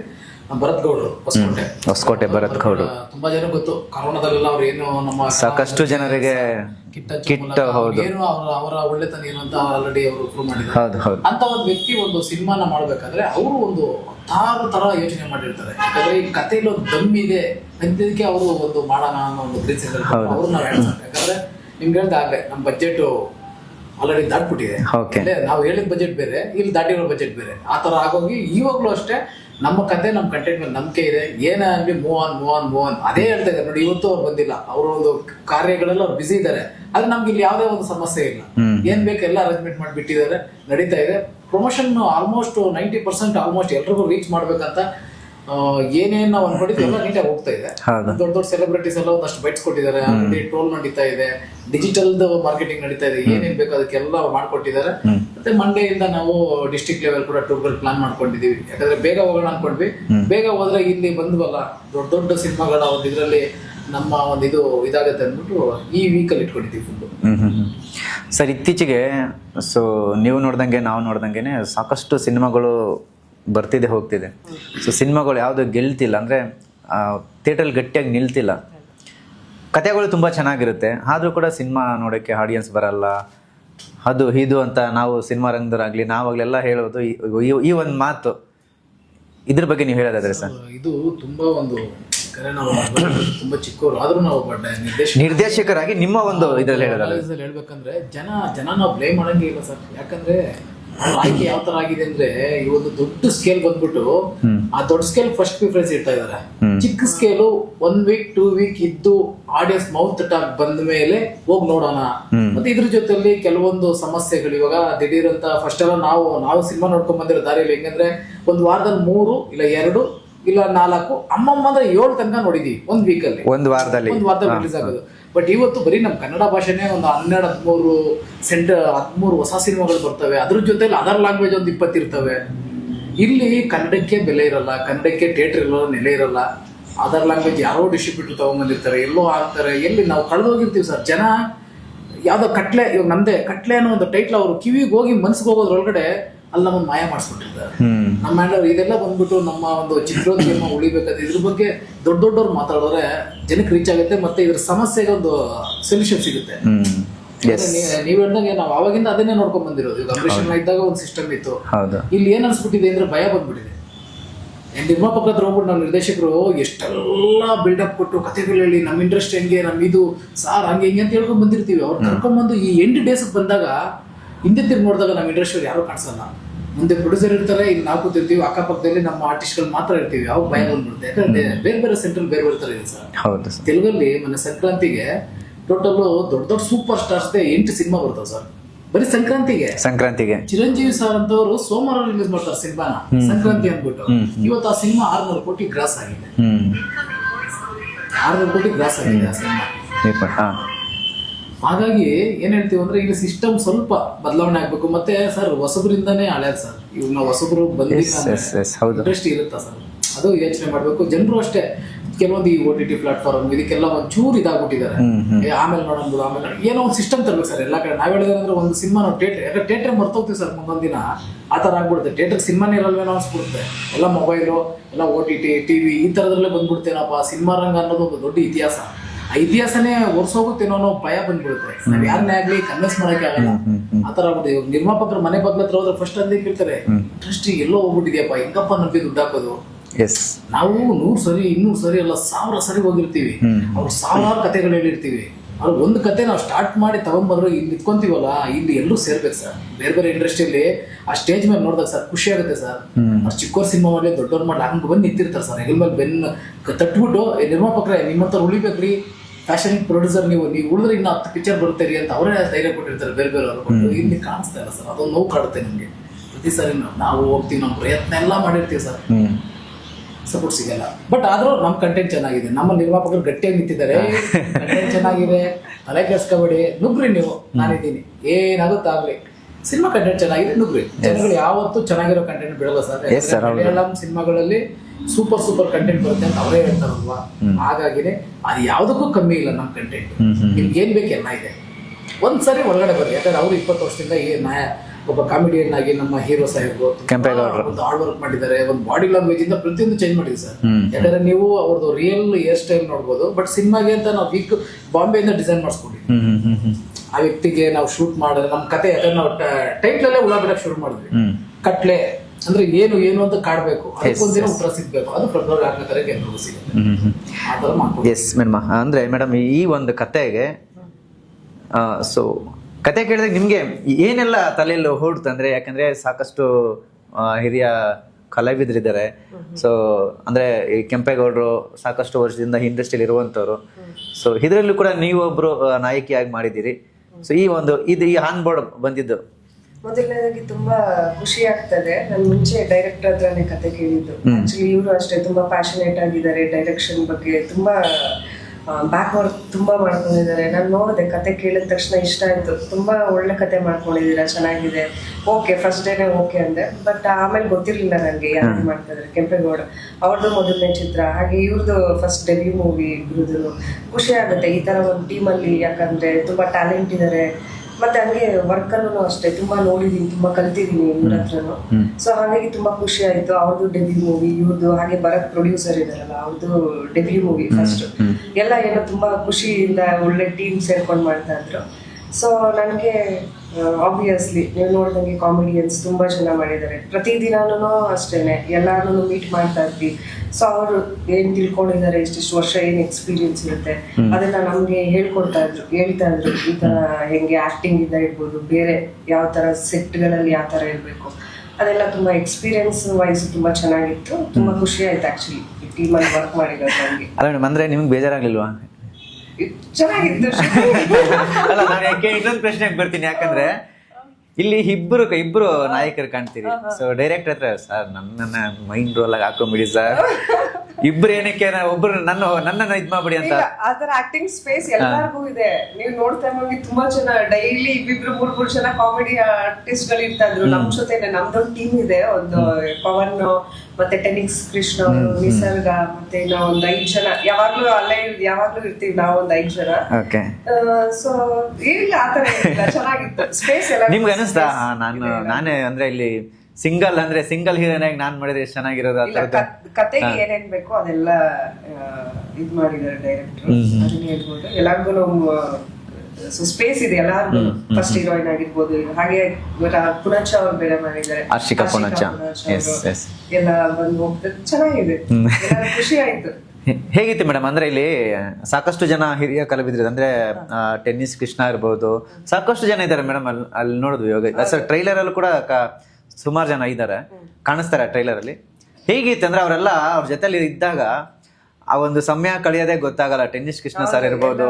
ಭರತ್ ಗೌಡ್ರು ಹೊಸಕೋಟೆ. ಹೊಸಕೋಟೆ ಭರತ್ ಗೌಡ್ರು. ತುಂಬಾ ಜನ ಗೊತ್ತು. ಕರೋನಾದಲ್ಲೆಲ್ಲ ಅವ್ರು ಏನು ನಮ್ಮ ಸಾಕಷ್ಟು ಜನರಿಗೆ ಕಿಟ್ಟ ಹೌದು. ಏನು ಅವರ ಅವರ ಒಳ್ಳೆತನ ಏನು ಅಂತ ಆಲ್ರೆಡಿ ಅವರು ಪ್ರೂವ್ ಮಾಡಿದ್ದಾರೆ. ಹೌದು ಹೌದು. ಅಂತ ಒಂದು ವ್ಯಕ್ತಿ ಒಂದು ಸಿನಿಮಾನ ಮಾಡ್ಬೇಕಾದ್ರೆ ಅವರು ಒಂದು ಹತ್ತಾರು ತರ ಯೋಚನೆ ಮಾಡಿರ್ತಾರೆ. ಯಾಕಂದ್ರೆ ಈ ಕಥೆಯಲ್ಲಿ ಒಂದು ದಮ್ ಇದೆ ಅಂತಿದ್ದಕ್ಕೆ ಅವರು ಒಂದು ಮಾಡೋಣ ಅನ್ನೋ ಒಂದು ಪ್ರಿನ್ಸಿಪಲ್ ಅವ್ರು ನಾವು ಹೇಳ್ತಾರೆ. ಯಾಕಂದ್ರೆ ನಿಮ್ಗೆ ಹೇಳ್ದೆ ಆಗ್ಲೇ ನಮ್ಮ ಬಜೆಟ್ ಆಲ್ರೆಡಿ ದಾಟ್ಬಿಟ್ಟಿದೆ. ನಾವು ಹೇಳಿದ ಬಜೆಟ್ ಬೇರೆ ಇಲ್ಲಿ ದಾಟಿರೋ ಬಜೆಟ್ ಬೇರೆ. ಆ ತರ ಆಗೋಗಿ ಇವಾಗ್ಲೂ ಅಷ್ಟೇ ನಮ್ಮ ಕತೆ ನಮ್ಮ ಕಂಟೆಂಟ್ ಮೇಲೆ ನಂಬಿಕೆ ಇದೆ. ಏನೇ ಆಗಲಿ move on move on move on ಅದೇ ಹೇಳ್ತಾ ಇದ್ದಾರೆ. ನೋಡಿ ಇವತ್ತು ಅವ್ರು ಬಂದಿಲ್ಲ. ಅವ್ರ ಒಂದು ಕಾರ್ಯಗಳಲ್ಲಿ ಅವ್ರು ಬಿಸಿ ಇದ್ದಾರೆ. ಆದ್ರೆ ನಮ್ಗೆ ಇಲ್ಲಿ ಯಾವುದೇ ಒಂದು ಸಮಸ್ಯೆ ಇಲ್ಲ. ಏನ್ ಬೇಕು ಎಲ್ಲ ಅರೇಂಜ್ಮೆಂಟ್ ಮಾಡಿಬಿಟ್ಟಿದ್ದಾರೆ. ನಡೀತಾ ಇದೆ. Promotion almost ninety percent almost ಎಲ್ರಿಗೂ ರೀಚ್ ಮಾಡ್ಬೇಕಂತ ಏನೇನ್ ನಾವು ಅನ್ಕೊಂಡಿದ್ವಿ ಎಲ್ಲ ನೀಟಾಗಿ ಹೋಗ್ತಾ ಇದೆ. ದೊಡ್ಡ ದೊಡ್ಡ ಸೆಲೆಬ್ರಿಟೀಸ್ ಎಲ್ಲ ಒಂದಷ್ಟು ಬೈಟ್ಸ್ ಕೊಟ್ಟಿದ್ದಾರೆ. ಆಲ್ರೆಡಿ ಟ್ರೋಲ್ ನಡೀತಾ ಇದೆ ಡಿಜಿಟಲ್ ಮಾರ್ಕೆಟಿಂಗ್ ನಡೀತಾ ಇದೆ ಏನೇನ್ ಬೇಕು ಅದಕ್ಕೆಲ್ಲ ಮಾಡ್ಕೊಟ್ಟಿದ್ದಾರೆ. ಮತ್ತೆ ಮಂಡೆಯಿಂದ ಇಂದ ನಾವು ಡಿಸ್ಟ್ರಿಕ್ಟ್ ಲೆವೆಲ್ ಕೂಡ ಟೂರ್ಗಳು ಪ್ಲಾನ್ ಮಾಡ್ಕೊಂಡಿದೀವಿ. ಯಾಕಂದ್ರೆ ಬೇಗ ಹೋಗೋಣ ಅನ್ಕೊಂಡ್ವಿ. ಬೇಗ ಹೋದ್ರೆ ಇಲ್ಲಿ ಬಂದ್ವಲ್ಲ ದೊಡ್ಡ ದೊಡ್ಡ ಸಿನಿಮಾಗಳ ಒಂದು ಇದ್ರಲ್ಲಿ ನಮ್ಮ ಒಂದು ಇದು ಇದಾಗುತ್ತೆ ಅಂದ್ಬಿಟ್ಟು ಈ ವೀಕಲ್ಲಿ ಇಟ್ಕೊಂಡಿದ್ದೀವಿ ಹ್ಮ್. ಸರ್ ಇತ್ತೀಚೆಗೆ ಸೊ ನೀವು ನೋಡ್ದಂಗೆ ನಾವು ನೋಡ್ದಂಗೆ ಸಾಕಷ್ಟು ಸಿನಿಮಾಗಳು ಬರ್ತಿದೆ ಹೋಗ್ತಿದೆ. ಸೊ ಸಿನಿಮಾಗಳು ಯಾವುದು ಗೆಲ್ತಿಲ್ಲ ಅಂದರೆ ಥಿಯೇಟ್ರಲ್ಲಿ ಗಟ್ಟಿಯಾಗಿ ನಿಲ್ತಿಲ್ಲ. ಕತೆಗಳು ತುಂಬ ಚೆನ್ನಾಗಿರುತ್ತೆ. ಆದರೂ ಕೂಡ ಸಿನಿಮಾ ನೋಡೋಕ್ಕೆ ಆಡಿಯನ್ಸ್ ಬರಲ್ಲ. ಅದು ಇದು ಅಂತ ನಾವು ಸಿನಿಮಾ ರಂಗದವರಾಗಲಿ ನಾವಾಗಲೆಲ್ಲ ಹೇಳೋದು ಈ- ಒಂದು ಮಾತು. ಇದ್ರ ಬಗ್ಗೆ ನೀವು ಹೇಳೋದಾದ್ರೆ ಸರ್? ಇದು ತುಂಬ ಒಂದು ತುಂಬ ಚಿಕ್ಕವರು ಆದ್ರೂ ನಾವು ನಿರ್ದೇಶಕ ನಿರ್ದೇಶಕರಾಗಿ ನಿಮ್ಮ ಒಂದು ಇದರಲ್ಲಿ ಹೇಳ್ಬೇಕಂದ್ರೆ ಜನ ಜನ ನಾವು ಬ್ಲೇಮ್ ಮಾಡಂಗೆ ಇಲ್ಲ ಸರ್. ಯಾಕಂದ್ರೆ ಆಯ್ಕೆ ಯಾವ ತರ ಆಗಿದೆ ಅಂದ್ರೆ ಈ ಒಂದು ದೊಡ್ಡ ಸ್ಕೇಲ್ ಬಂದ್ಬಿಟ್ಟು ಆ ದೊಡ್ಡ ಸ್ಕೇಲ್ ಫಸ್ಟ್ ಪ್ರಿಫರೆನ್ಸ್ ಇಡ್ತಾ ಇದಾರೆ ಚಿಕ್ಕ scale one week two week ಇದ್ದು ಆಡಿಯನ್ಸ್ ಮೌತ್ ಟಾಕ್ ಬಂದ ಮೇಲೆ ಹೋಗಿ ನೋಡೋಣ. ಮತ್ತೆ ಇದ್ರ ಜೊತೆಲಿ ಕೆಲವೊಂದು ಸಮಸ್ಯೆಗಳು ಇವಾಗ ದಿಢೀರ್ ಅಂತ ಫಸ್ಟ್ ಎಲ್ಲ ನಾವು ನಾವು ಸಿನಿಮಾ ನೋಡ್ಕೊಂಡ್ ಬಂದಿರೋ ದಾರಿಯಲ್ಲಿ ಹೆಂಗಂದ್ರೆ ಒಂದ್ ವಾರದಲ್ಲಿ ಮೂರು ಇಲ್ಲ ಎರಡು ಇಲ್ಲ ನಾಲ್ಕು ಅಮ್ಮಮ್ಮ ಅಂದ್ರೆ ಏಳು ತನಕ ನೋಡಿದೀವಿ ಒಂದ್ ವೀಕಲ್ಲಿ ಒಂದ್ ವಾರದಲ್ಲಿ. ಒಂದ್ ವಾರದಲ್ಲಿ ರಿಲೀಸ್ ಆಗೋದು. ಬಟ್ ಇವತ್ತು ಬರೀ ನಮ್ಮ ಕನ್ನಡ ಭಾಷೆನೇ ಒಂದು ಹನ್ನೆರಡು, ಹದಿಮೂರು ಸೆಂಟ್, ಹದಿಮೂರು ಹೊಸ ಸಿನಿಮಾಗಳು ಬರ್ತವೆ. ಅದ್ರ ಜೊತೆಲಿ ಅದರ್ ಲ್ಯಾಂಗ್ವೇಜ್ ಒಂದು ಇಪ್ಪತ್ತಿರ್ತವೆ. ಇಲ್ಲಿ ಕನ್ನಡಕ್ಕೆ ಬೆಲೆ ಇರಲ್ಲ, ಕನ್ನಡಕ್ಕೆ ಥಿಯೇಟರ್ ಇರಲ್ಲ, ನೆಲೆ ಇರಲ್ಲ. ಅದರ್ ಲ್ಯಾಂಗ್ವೇಜ್ ಯಾರೋ ಡಿಸ್ಟ್ರಿಬ್ಯೂಟರ್ ತಗೊಂಬಂದಿರ್ತಾರೆ, ಎಲ್ಲೋ ಹಾಕ್ತಾರೆ. ಎಲ್ಲಿ ನಾವು ಕಳೆದೋಗಿರ್ತೀವಿ ಸರ್. ಜನ ಯಾವುದೋ ಕಟ್ಲೆ, ಇವಾಗ ನಮ್ದೇ ಕಟ್ಲೆ ಅನ್ನೋ ಒಂದು ಟೈಟ್ಲ್ ಅವರು ಕಿವಿಗೆ ಹೋಗಿ ಮನ್ಸಿಗೆ ಹೋಗೋದ್ರೊಳಗಡೆ ಅಲ್ಲಿ ನಮ್ಮನ್ನು ಮಾಯ ಮಾಡಿಸ್ಬಿಟ್ಟಿರ್ತಾರೆ ನಮ್ಮ ಇದೆಲ್ಲ ಬಂದ್ಬಿಟ್ಟು ನಮ್ಮ ಒಂದು ಚಿತ್ರೋದ್ಯಮ ಉಳಿಬೇಕಾದ್ರೆ ಇದ್ರ ಬಗ್ಗೆ ದೊಡ್ಡ ದೊಡ್ಡವ್ರು ಮಾತಾಡಿದ್ರೆ ಜನಕ್ಕೆ ರೀಚ್ ಆಗುತ್ತೆ ಮತ್ತೆ ಇದ್ರ ಸಮಸ್ಯೆಗೆ ಒಂದು ಸೊಲ್ಯೂಷನ್ ಸಿಗುತ್ತೆ. ನೀವ್ ಹೇಳ್ದಂಗೆ ನಾವು ಅವಾಗಿಂದ ಅದನ್ನೇ ನೋಡ್ಕೊಂಡ್ ಬಂದಿರೋದು. ಈಗ ಆಪರೇಷನ್ ಇದ್ದಾಗ ಒಂದು ಸಿಸ್ಟಮ್ ಇತ್ತು. ಇಲ್ಲಿ ಏನ್ ಅನ್ಸ್ಬಿಟ್ಟಿದೆ ಅಂದ್ರೆ ಭಯ ಬಂದ್ಬಿಟ್ಟಿದೆ. ನಿರ್ಮಾಪಕ ಹತ್ರ ಹೋಗ್ಬಿಟ್ಟು ನಮ್ಮ ನಿರ್ದೇಶಕರು ಎಷ್ಟೆಲ್ಲ ಬಿಲ್ಡಪ್ ಕೊಟ್ಟು ಕಥೆಗಳು ಹೇಳಿ ನಮ್ಮ ಇಂಟ್ರೆಸ್ಟ್ ಹೆಂಗೆ? ನಮ್ಮ ಇದು ಸಾರ್ ಹಂಗೆ ಹಿಂಗೆ ಅಂತ ಹೇಳ್ಕೊಂಡ್ ಬಂದಿರ್ತೀವಿ. ಅವ್ರು ಕರ್ಕೊಂಡ್ಬಂದು ಈ ಎಂಟು ಡೇಸ್ ಬಂದಾಗ ಹಿಂದೆ ತಿರ್ಗಿ ನೋಡಿದಾಗ ನಮ್ಮ ಇಂಡಸ್ಟ್ರಿ ಯಾರು ಕಾಣಿಸಲ್ಲ. ಮುಂದೆ ಪ್ರೊಡ್ಯೂಸರ್ ಇರ್ತಾರೆ ಇಲ್ಲಿ ನಾವು ಕೂತಿರ್ತೀವಿ ಅಕ್ಕಪಕ್ಕದಲ್ಲಿ ನಮ್ಮ ಆರ್ಟಿಸ್ಟ್ಗಳು ಮಾತ್ರ ಇರ್ತೀವಿ. ಯಾವ ಭಯ ಬಂದ್ಬಿಡುತ್ತೆ ಯಾಕಂದ್ರೆ ಬೇರೆ ಬೇರೆ ಸೆಂಟ್ರಲ್ ಬೇರೆ ಬೇರೆ ತರ ಇದೆ ಸರ್. ಹೌದು ಸರ್. ತೆಲುಗಲ್ಲಿ ಮೊನ್ನೆ ಸಂಕ್ರಾಂತಿಗೆ ಟೋಟಲ್ ದೊಡ್ಡ ದೊಡ್ಡ ಸೂಪರ್ ಸ್ಟಾರ್ಸ್ ಎಂಟು ಸಿನಿಮಾ ಬರ್ತಾವೆ ಸರ್. ಬರೀ ಸಂಕ್ರಾಂತಿಗೆ. ಸಂಕ್ರಾಂತಿಗೆ. ಚಿರಂಜೀವಿ ಸರ್ ಅಂತವರು ಸೋಮವಾರ ರಿಲೀಸ್ ಮಾಡ್ತಾರೆ ಸಿನಿಮಾನ. ಸಂಕ್ರಾಂತಿ ಅಂದ್ಬಿಟ್ಟು. ಇವತ್ತು ಆ ಸಿನಿಮಾ ಆರ್ನೂರು ಕೋಟಿ ಗ್ರಾಸ್ ಆಗಿದೆ. ಆರ್ನೂರು ಕೋಟಿ ಗ್ರಾಸ್ ಆಗಿದೆ ಆ ಸಿನಿಮಾ. ಹಾಗಾಗಿ ಏನ್ ಹೇಳ್ತೀವಿ ಅಂದ್ರೆ ಇಲ್ಲಿ ಸಿಸ್ಟಮ್ ಸ್ವಲ್ಪ ಬದಲಾವಣೆ ಆಗ್ಬೇಕು. ಮತ್ತೆ ಸರ್ ಹೊಸಬರಿಂದಾನೇ ಹಳ್ಯಾದ ಸರ್ ಇವಾಗ ನಾವು ಹೊಸಬರು ಇಂಟ್ರೆಸ್ಟ್ ಇರುತ್ತಾ ಸರ್ ಅದು ಯೋಚನೆ ಮಾಡ್ಬೇಕು. ಜನರು ಅಷ್ಟೇ ಕೆಲವೊಂದು ಈ ಓ ಟಿ ಟಿ ಪ್ಲಾಟ್ಫಾರ್ಮ್ ಇದಕ್ಕೆಲ್ಲ ಒಂಚೂರು ಇದಾಗ್ಬಿಟ್ಟಿದ್ದಾರೆ. ಆಮೇಲೆ ನೋಡೋಣ ಆಮೇಲೆ ಏನೋ ಒಂದು ಸಿಸ್ಟಮ್ ತರ್ಬೇಕು ಸರ್ ಎಲ್ಲ ಕಡೆ ನಾವ್ ಹೇಳಿದ್ರೆ ಒಂದು ಸಿನಿಮಾ ನಾವು ಥಿಯೇಟರ್ ಯಾಕಂದ್ರೆ ಥಿಯೇಟರ್ ಮರ್ತೋಗ್ತೀವಿ ಸರ್ ಮುಂದೊಂದು ದಿನ. ಆ ಥರ ಆಗ್ಬಿಡುತ್ತೆ. ಥಿಯೇಟರ್ ಸಿನಿಮಾನೇ ಇರಲ್ವೇನೋ ಅನ್ಸ್ಬಿಡುತ್ತೆ. ಎಲ್ಲ ಮೊಬೈಲು ಎಲ್ಲ ಓ ಟಿ ಟಿ ಟಿವಿ ಈ ಥರದ್ರಲ್ಲೇ ಬಂದ್ಬಿಡ್ತೇನಪ್ಪ. ಸಿನಿಮಾ ರಂಗ ಅನ್ನೋದು ಒಂದು ದೊಡ್ಡ ಇತಿಹಾಸ. ಇತಿಹಾಸನೇ ಒರ್ಸೋಗುತ್ತೇನೋ ಅನ್ನೋ ಭಯ ಬಂದ್ಬಿಡುತ್ತೆ. ನಾವ್ ಯಾರನ್ನೇ ಆಗ್ಲಿ ಕನ್ವಿನ್ಸ್ ಮಾಡಕ್ಕೆ ಆಗಲ್ಲ. ಆತರ ಆಗುತ್ತೆ ಇವಾಗ ನಿರ್ಮಾಪಕರು ಮನೆ ಬಗ್ಲ ಹತ್ರ ಹೋದ್ರೆ ಫಸ್ಟ್ ಅಂದೇ ಕೇಳ್ತಾರೆ ಟ್ರಸ್ಟ್ ಎಲ್ಲೋ ಹೋಗ್ಬಿಟ್ಟಿದ್ಯಪ್ಪ ಹೆಂಗಪ್ಪ ನಂಬಿ ದುಡ್ಡು ಹಾಕೋದು. ನಾವು ನೂರ್ ಸರಿ ಇನ್ನೂರು ಸರಿ ಅಲ್ಲ ಸಾವಿರ ಸರಿ ಹೋಗಿರ್ತೀವಿ. ಅವ್ರು ಸಾವಿರಾರು ಕತೆಗಳು ಹೇಳಿರ್ತೀವಿ. ಅವ್ರು ಒಂದು ಕತೆ ನಾವು ಸ್ಟಾರ್ಟ್ ಮಾಡಿ ತಗೊಂಡ್ಬಂದ್ರು ಇಲ್ಲಿ ನಿತ್ಕೊಂತೀವಲ್ಲ ಇಲ್ಲಿ ಎಲ್ಲರೂ ಸೇರ್ಬೇಕು ಸರ್ ಬೇರೆ ಬೇರೆ ಇಂಡಸ್ಟ್ರಿಯಲ್ಲಿ ಆ ಸ್ಟೇಜ್ ಮೇಲೆ ನೋಡಿದಾಗ ಸರ್ ಖುಷಿ ಆಗುತ್ತೆ ಸರ್ ಅವ್ರು ಚಿಕ್ಕೋರ್ ಸಿನಿಮಾ ಮಾಡಿ ದೊಡ್ಡವ್ರು ಮಾಡಲಿ ಹಂಗೆ ಬಂದು ನಿಂತಿರ್ತಾರೆ ಸರ್ ಹೆಗಲ್ ಮೇಲೆ ಬೆನ್ನು ತಟ್ಬಿಟ್ಟು "ಏ, ನಿರ್ಮಾಪಕರೇ ನಿಮ್ಮಂತ ಉಳಿಬೇಕ್ರಿ. ಫ್ಯಾಷನ್ ಪ್ರೊಡ್ಯೂಸರ್ ನೀವು ನೀವು ಉಳಿದ್ರೆ ಇನ್ನು ಹತ್ತು ಪಿಕ್ಚರ್ ಬರುತ್ತೀರಿ ಅಂತ ಅವರೇ ಧೈರ್ಯ ಕೊಟ್ಟಿರ್ತಾರೆ ಬೇರೆ ಬೇರೆ ಅವರು. ಇಲ್ಲಿ ಕಾಣಿಸ್ತಾ ಇಲ್ಲ ಸರ್. ಅದೊಂದು ನೋವು ಕಾಡುತ್ತೆ ನಮಗೆ. ಪ್ರತಿ ಸಾರಿ ನಾವು- ನಾವು ಹೋಗ್ತೀವಿ ನಮ್ಮ ಪ್ರಯತ್ನ ಎಲ್ಲ ಮಾಡಿರ್ತೀವಿ ಸರ್. ಸಪೋರ್ಟ್ ಸಿಗಲ್ಲ. ಬಟ್ ಆದರೂ ನಮ್ಮ ಕಂಟೆಂಟ್ ಚೆನ್ನಾಗಿದೆ. ನಮ್ಮ ನಿರ್ಮಾಪಕರು ಗಟ್ಟಿಯಾಗಿ ನಿಂತಿದ್ದಾರೆ. ಕಂಟೆಂಟ್ ಚೆನ್ನಾಗಿದೆ. ತಲೆ ಕೆಸ್ಕೊಬೇಡಿ ನುಗ್ರಿ ನೀವು. ನಾನಿದ್ದೀನಿ. ಏನಾಗುತ್ತೆ ಆಗ್ಲಿ. ಸಿನಿಮಾ ಕಂಟೆಂಟ್ ಚೆನ್ನಾಗಿದೆ ನುಗ್ರಿ ಜನಗಳು ಯಾವತ್ತೂ ಚೆನ್ನಾಗಿರೋ ಕಂಟೆಂಟ್ ಬಿಡಲ್ಲ ಸರ್ ಹೌದು. ಸಿನಿಮಾಗಳಲ್ಲಿ ಸೂಪರ್ ಸೂಪರ್ ಕಂಟೆಂಟ್ ಬರುತ್ತೆ ಅಂತ ಅವರೇ ಹೇಳ್ತಾರಲ್ವಾ? ಹಾಗಾಗಿನೇ ಅದು ಯಾವುದಕ್ಕೂ ಕಮ್ಮಿ ಇಲ್ಲ ನಮ್ಮ ಕಂಟೆಂಟ್. ನಿಮ್ಗೆ ಏನ್ ಬೇಕು ಎಲ್ಲ ಇದೆ. ಒಂದ್ಸರಿ ಒಳಗಡೆ ಬರ್ರಿ. ಯಾಕಂದ್ರೆ ಅವ್ರು ಇಪ್ಪತ್ತು ವರ್ಷದಿಂದ ಏನ್ ಒಬ್ಬ ಕಾಮಿಡಿಯನ್ ಆಗಿ ನಮ್ಮ ಹೀರೋ ಸಾಹೇಬ್ರು. ಒಂದು ಹಾರ್ಡ್ ವರ್ಕ್ ಮಾಡಿದ್ದಾರೆ. ಒಂದು ಬಾಡಿ ಲ್ಯಾಂಗ್ವೇಜ್ ಇಂದ ಪ್ರತಿಯೊಂದು ಚೇಂಜ್ ಮಾಡಿದ್ವಿ ಸರ್ ಯಾಕಂದ್ರೆ ನೀವು ಅವ್ರದ್ದು ರಿಯಲ್ ಹೇರ್ ಸ್ಟೈಲ್ ನೋಡ್ಬೋದು ಬಟ್ ಸಿನಿಮಾಗೆ ಅಂತ ನಾವು ವೀಕ್ ಬಾಂಬೆಯಿಂದ ಡಿಸೈನ್ ಮಾಡಿಸ್ಕೊಂಡಿದ್ವಿ ಆ ವ್ಯಕ್ತಿಗೆ ನಾವು ಶೂಟ್ ಮಾಡಿದ್ರೆ ನಮ್ಮ ಕತೆ ಯಾಕಂದ್ರೆ ನಾವು ಟೈಟ್ಲಲ್ಲೇ ಉಳ ಬಿಡಕ್ಕೆ ಶುರು ಮಾಡಿದ್ವಿ. ಕಟ್ಲೆ ಅಂದ್ರೆ ಏನು ಏನು ಅಂತ ಕಾಡ್ಬೇಕು. ಅದಕ್ಕೊಂದಿನ ಉತ್ತರ ಸಿಗ್ಬೇಕು. ಅದು ಫೆಬ್ರವರಿ ಆರನೇ ತಾರೀಕು ಎಲ್ರಿಗೂ ಸಿಗುತ್ತೆ. Yes madam. ಅಂದ್ರೆ ಮೇಡಮ್ ಈ ಒಂದು ಕತೆಗೆ ಸೊ ಕತೆ ಕೇಳಿದಾಗ ನಿಮಗೆ ಏನೆಲ್ಲ ತಲೆಯಲ್ಲಿ ಹೊಡ್ತು ಅಂದ್ರೆ ಯಾಕಂದ್ರೆ ಸಾಕಷ್ಟು ಹಿರಿಯ ಕಲಾವಿದರಿದ್ದಾರೆ. ಸೊ ಅಂದರೆ ಈ ಕೆಂಪೇಗೌಡರು ಸಾಕಷ್ಟು ವರ್ಷದಿಂದ ಇಂಡಸ್ಟ್ರಿಯಲ್ಲಿ ಇರುವಂಥವ್ರು ಸೊ ಇದರಲ್ಲೂ ಕೂಡ ನೀವೊಬ್ಬರು ನಾಯಕಿಯಾಗಿ ಮಾಡಿದ್ದೀರಿ. ಸೊ ಈ ಒಂದು ಇದು ಈ ಆನ್ ಬೋರ್ಡ್ ಬಂದಿದ್ದು. ಮೊದಲನೇದಾಗಿ ತುಂಬಾ ಖುಷಿ ಆಗ್ತದೆ. ನಾನು ಮುಂಚೆ ಡೈರೆಕ್ಟರ್ ಹತ್ರನೇ ಕತೆ ಕೇಳಿದ್ದು. ಆಕ್ಚುಲಿ ಇವರು ಅಷ್ಟೇ ತುಂಬಾ ಪ್ಯಾಷನೇಟ್ ಆಗಿದ್ದಾರೆ ಡೈರೆಕ್ಷನ್ ಬಗ್ಗೆ ತುಂಬಾ ಬ್ಯಾಕ್ ವರ್ಕ್ ತುಂಬಾ ಮಾಡ್ಕೊಂಡಿದ್ದಾರೆ. ನಾನು ನೋಡಿದೆ ಕತೆ ಕೇಳಿದ ತಕ್ಷಣ ಇಷ್ಟ ಆಯ್ತು. ತುಂಬಾ ಒಳ್ಳೆ ಕತೆ ಮಾಡ್ಕೊಂಡಿದ್ದೀರಾ ಚೆನ್ನಾಗಿದೆ. ಓಕೆ ಫಸ್ಟ್ ಡೇನೆ ಓಕೆ ಅಂದೆ. ಬಟ್ ಆಮೇಲೆ ಗೊತ್ತಿರಲಿಲ್ಲ ನನಗೆ ಯಾರು ಮಾಡ್ತಾ ಇದ್ದಾರೆ ಕೆಂಪೇಗೌಡ. ಅವ್ರದ್ದು ಮೊದಲನೇ ಚಿತ್ರ ಹಾಗೆ ಇವ್ರದ್ದು ಫಸ್ಟ್ ಡೆಬ್ಯೂ ಮೂವಿ ಇಬ್ರದ್ದು ಖುಷಿ ಆಗುತ್ತೆ ಈ ತರ ಒಂದು ಟೀಮಲ್ಲಿ ಯಾಕಂದ್ರೆ ತುಂಬಾ ಟ್ಯಾಲೆಂಟ್ ಇದ್ದಾರೆ ಮತ್ತೆ ಹಂಗೆ ವರ್ಕಲ್ಲೂ ಅಷ್ಟೇ. ತುಂಬಾ ನೋಡಿದೀನಿ ತುಂಬಾ ಕಲ್ತಿದೀನಿ ಇವ್ರ ಹತ್ರನು. ಸೊ ಹಾಗಾಗಿ ತುಂಬಾ ಖುಷಿ ಆಯ್ತು. ಅವ್ರದ್ದು ಡೆಬ್ಯೂ ಮೂವಿ ಇವ್ರದ್ದು ಹಾಗೆ ಭರತ್ ಪ್ರೊಡ್ಯೂಸರ್ ಇದಾರಲ್ಲ ಅವ್ರದ್ದು ಡೆಬ್ಯೂ ಮೂವಿ ಫಸ್ಟ್ ಎಲ್ಲ ಏನೋ ತುಂಬಾ ಖುಷಿಯಿಂದ ಒಳ್ಳೆ ಟೀಮ್ ಸೇರ್ಕೊಂಡು ಮಾಡ್ತಾ ಇದ್ರು. ಸೊ ನನಗೆ ಆಬ್ವಿಯಸ್ಲಿ ನೀವು ನೋಡಿದಂಗೆ ಕಾಮಿಡಿಯನ್ಸ್ ತುಂಬ ಜನ ಮಾಡಿದ್ದಾರೆ ಪ್ರತಿದಿನಾನು ಅಷ್ಟೇನೆ ಎಲ್ಲರನ್ನೂ ಮೀಟ್ ಮಾಡ್ತಾ ಇರ್ತೀವಿ ಸೊ ಅವರು ಏನ್ ತಿಳ್ಕೊಂಡಿದ್ದಾರೆ ಇಷ್ಟಿಷ್ಟು ವರ್ಷ ಏನ್ ಎಕ್ಸ್ಪೀರಿಯನ್ಸ್ ಇರುತ್ತೆ ಅದನ್ನ ನಮ್ಗೆ ಹೇಳ್ಕೊಡ್ತಾ ಇದ್ರು ಹೇಳ್ತಾ ಇದ್ರು. ಈ ತರ ಹೆಂಗೆ ಆಕ್ಟಿಂಗ್ ಇಂದ ಇರ್ಬೋದು ಬೇರೆ ಯಾವ ತರ ಸೆಟ್ಗಳಲ್ಲಿ ಯಾವ ತರ ಇರ್ಬೇಕು. ಅದೆಲ್ಲ ತುಂಬಾ ಎಕ್ಸ್ಪೀರಿಯನ್ಸ್ ವೈಸ್ ತುಂಬಾ ಚೆನ್ನಾಗಿತ್ತು. ತುಂಬಾ ಖುಷಿ ಆಯ್ತು ಆಕ್ಚುಲಿ ಈ ಟೀಮಲ್ಲಿ ವರ್ಕ್ ಮಾಡಿರೋದು ಅಲ್ಲ ಮೇಡಮ್ ಅಂದ್ರೆ ನಿಮ್ಗೆ ಬೇಜಾರಾಗ್ಲಿಲ್ವಾ? ಚೆನ್ನಾಗಿತ್ತು. ಅಲ್ಲ ನಾನು ಯಾಕೆ ಇನ್ನೊಂದು ಪ್ರಶ್ನೆಗೆ ಬರ್ತೀನಿ. ಯಾಕಂದ್ರೆ ಇಲ್ಲಿ ಇಬ್ಬರು ಇಬ್ರು ನಾಯಕರು ಕಾಣ್ತೀರಿ. ಸೊ ಡೈರೆಕ್ಟ್ ಹತ್ರ ಸರ್ ನನ್ನ ಮೈಂಡ್ ರೋಲ್ ಆಗಿ ಹಾಕೊಂಬಿಡಿ ಸರ್ ಇಬ್ರು ಏನಕ್ಕೆ ಒಬ್ರು ನನ್ನ ನನ್ನನ್ನ ಇದ್ ಮಾಡ್ಬಿಡಿ ಅಂತ. ಆತರ ಆಕ್ಟಿಂಗ್ ಸ್ಪೇಸ್ ಎಲ್ಲರಿಗೂ ಇದೆ. ನೀವು ನೋಡ್ತಾ ಹೋಗಿ ತುಂಬಾ ಜನ ಡೈಲಿ ಇಬ್ಬಿಬ್ರು ಮೂರ್ ಮೂರ್ ಜನ ಕಾಮಿಡಿ ಆರ್ಟಿಸ್ಟ್ಗಳು ಇರ್ತಾ ಇದ್ರು. ನಮ್ ಜೊತೆ ನಮ್ದೊಂದು ಟೀಮ್ ಇದೆ. ಒಂದು ಪವನ್ ಮತ್ತೆ ಟೆನಿಕ್ಸ್ ಕೃಷ್ಣ ಅವರು ನಿಸರ್ಗ ಮತ್ತೆ ನಾವು ಒಂದ್ ಐದ್ ಜನ. ಯಾವಾಗ್ಲೂ ಅಲ್ಲೇ ಯಾವಾಗ್ಲೂ ಇರ್ತೀವಿ ನಾವು ಒಂದ್ ಐದ್ ಜನ. ಓಕೆ ಸೊ ಏನಿಲ್ಲ ಆತರ ಏನಿಲ್ಲ. ಚೆನ್ನಾಗಿತ್ತು. ಸ್ಪೇಸ್ ಎಲ್ಲ ನಿಮ್ಗೆ ಅನಿಸ್ತಾ? ನಾನು ನಾನೇ ಅಂದ್ರೆ ಇಲ್ಲಿ ಸಿಂಗಲ್ ಅಂದ್ರೆ ಸಿಂಗಲ್ ಹೀರೋನ್ ಆಗಿ ನಾನ್ ಮಾಡಿದ್ರೆ ಎಷ್ಟು ಚೆನ್ನಾಗಿರೋದು ಆ ಇಲ್ಲ ಥರದ್ದು? ಕತ್- ಕತೆಗೆ ಏನೇನ್ ಬೇಕೋ ಅದೆಲ್ಲ ಆ, ಇದ್ ಮಾಡಿದ್ದಾರೆ ಡೈರೆಕ್ಟರ್ ಅದನ್ನ ಹೇಳ್ಬೋದು. ಎಲ್ಲಾರ್ಗು ಸೊ ಸ್ಪೇಸ್ ಇದೆ ಎಲ್ಲಾರ್ಗು ಫಸ್ಟ್ ಹೀರೋಯಿನ್ ಆಗಿರ್ಬೋದು? ಹಾಗೆ ಪುನಚ ಅವ್ರು ಬೇರೆ ಮಾಡಿದ್ದಾರೆ. ಹರ್ಷಿಕಾ ಪುನಚ. ಎಲ್ಲ ಬಂದು ಹೋಗ್ತದೆ ಚೆನ್ನಾಗಿದೆ. ಖುಷಿ ಆಯ್ತು. ಹೇಗಿತ್ತು ಮೇಡಮ್? ಅಂದ್ರೆ ಇಲ್ಲಿ ಸಾಕಷ್ಟು ಜನ ಹಿರಿಯ ಕಲಾವಿದ್ರೆ. ಅಂದ್ರೆ ಟೆನ್ನಿಸ್ ಕೃಷ್ಣ ಇರ್ಬೋದು. ಸಾಕಷ್ಟು ಜನ ಇದ್ದಾರೆ ಮೇಡಮ್ ಅಲ್ಲಿ ಅಲ್ಲಿ ನೋಡಿದ್ವಿ. ಯೋಗ ಸರ್ ಟ್ರೈಲರ್ ಅಲ್ಲಿ ಕೂಡ ಸುಮಾರು ಜನ ಇದ್ದಾರೆ. ಕಾಣಿಸ್ತಾರೆ ಟ್ರೈಲರ್ ಅಲ್ಲಿ. ಹೇಗಿತ್ತು ಅಂದ್ರೆ ಅವರೆಲ್ಲ ಅವ್ರ ಜೊತೆಲಿ ಇದ್ದಾಗ ಆ ಒಂದು ಸಮಯ ಕಳೆಯೋದೇ ಗೊತ್ತಾಗಲ್ಲ. ಟೆನ್ನಿಸ್ ಕೃಷ್ಣ ಸರ್ ಇರ್ಬೋದು.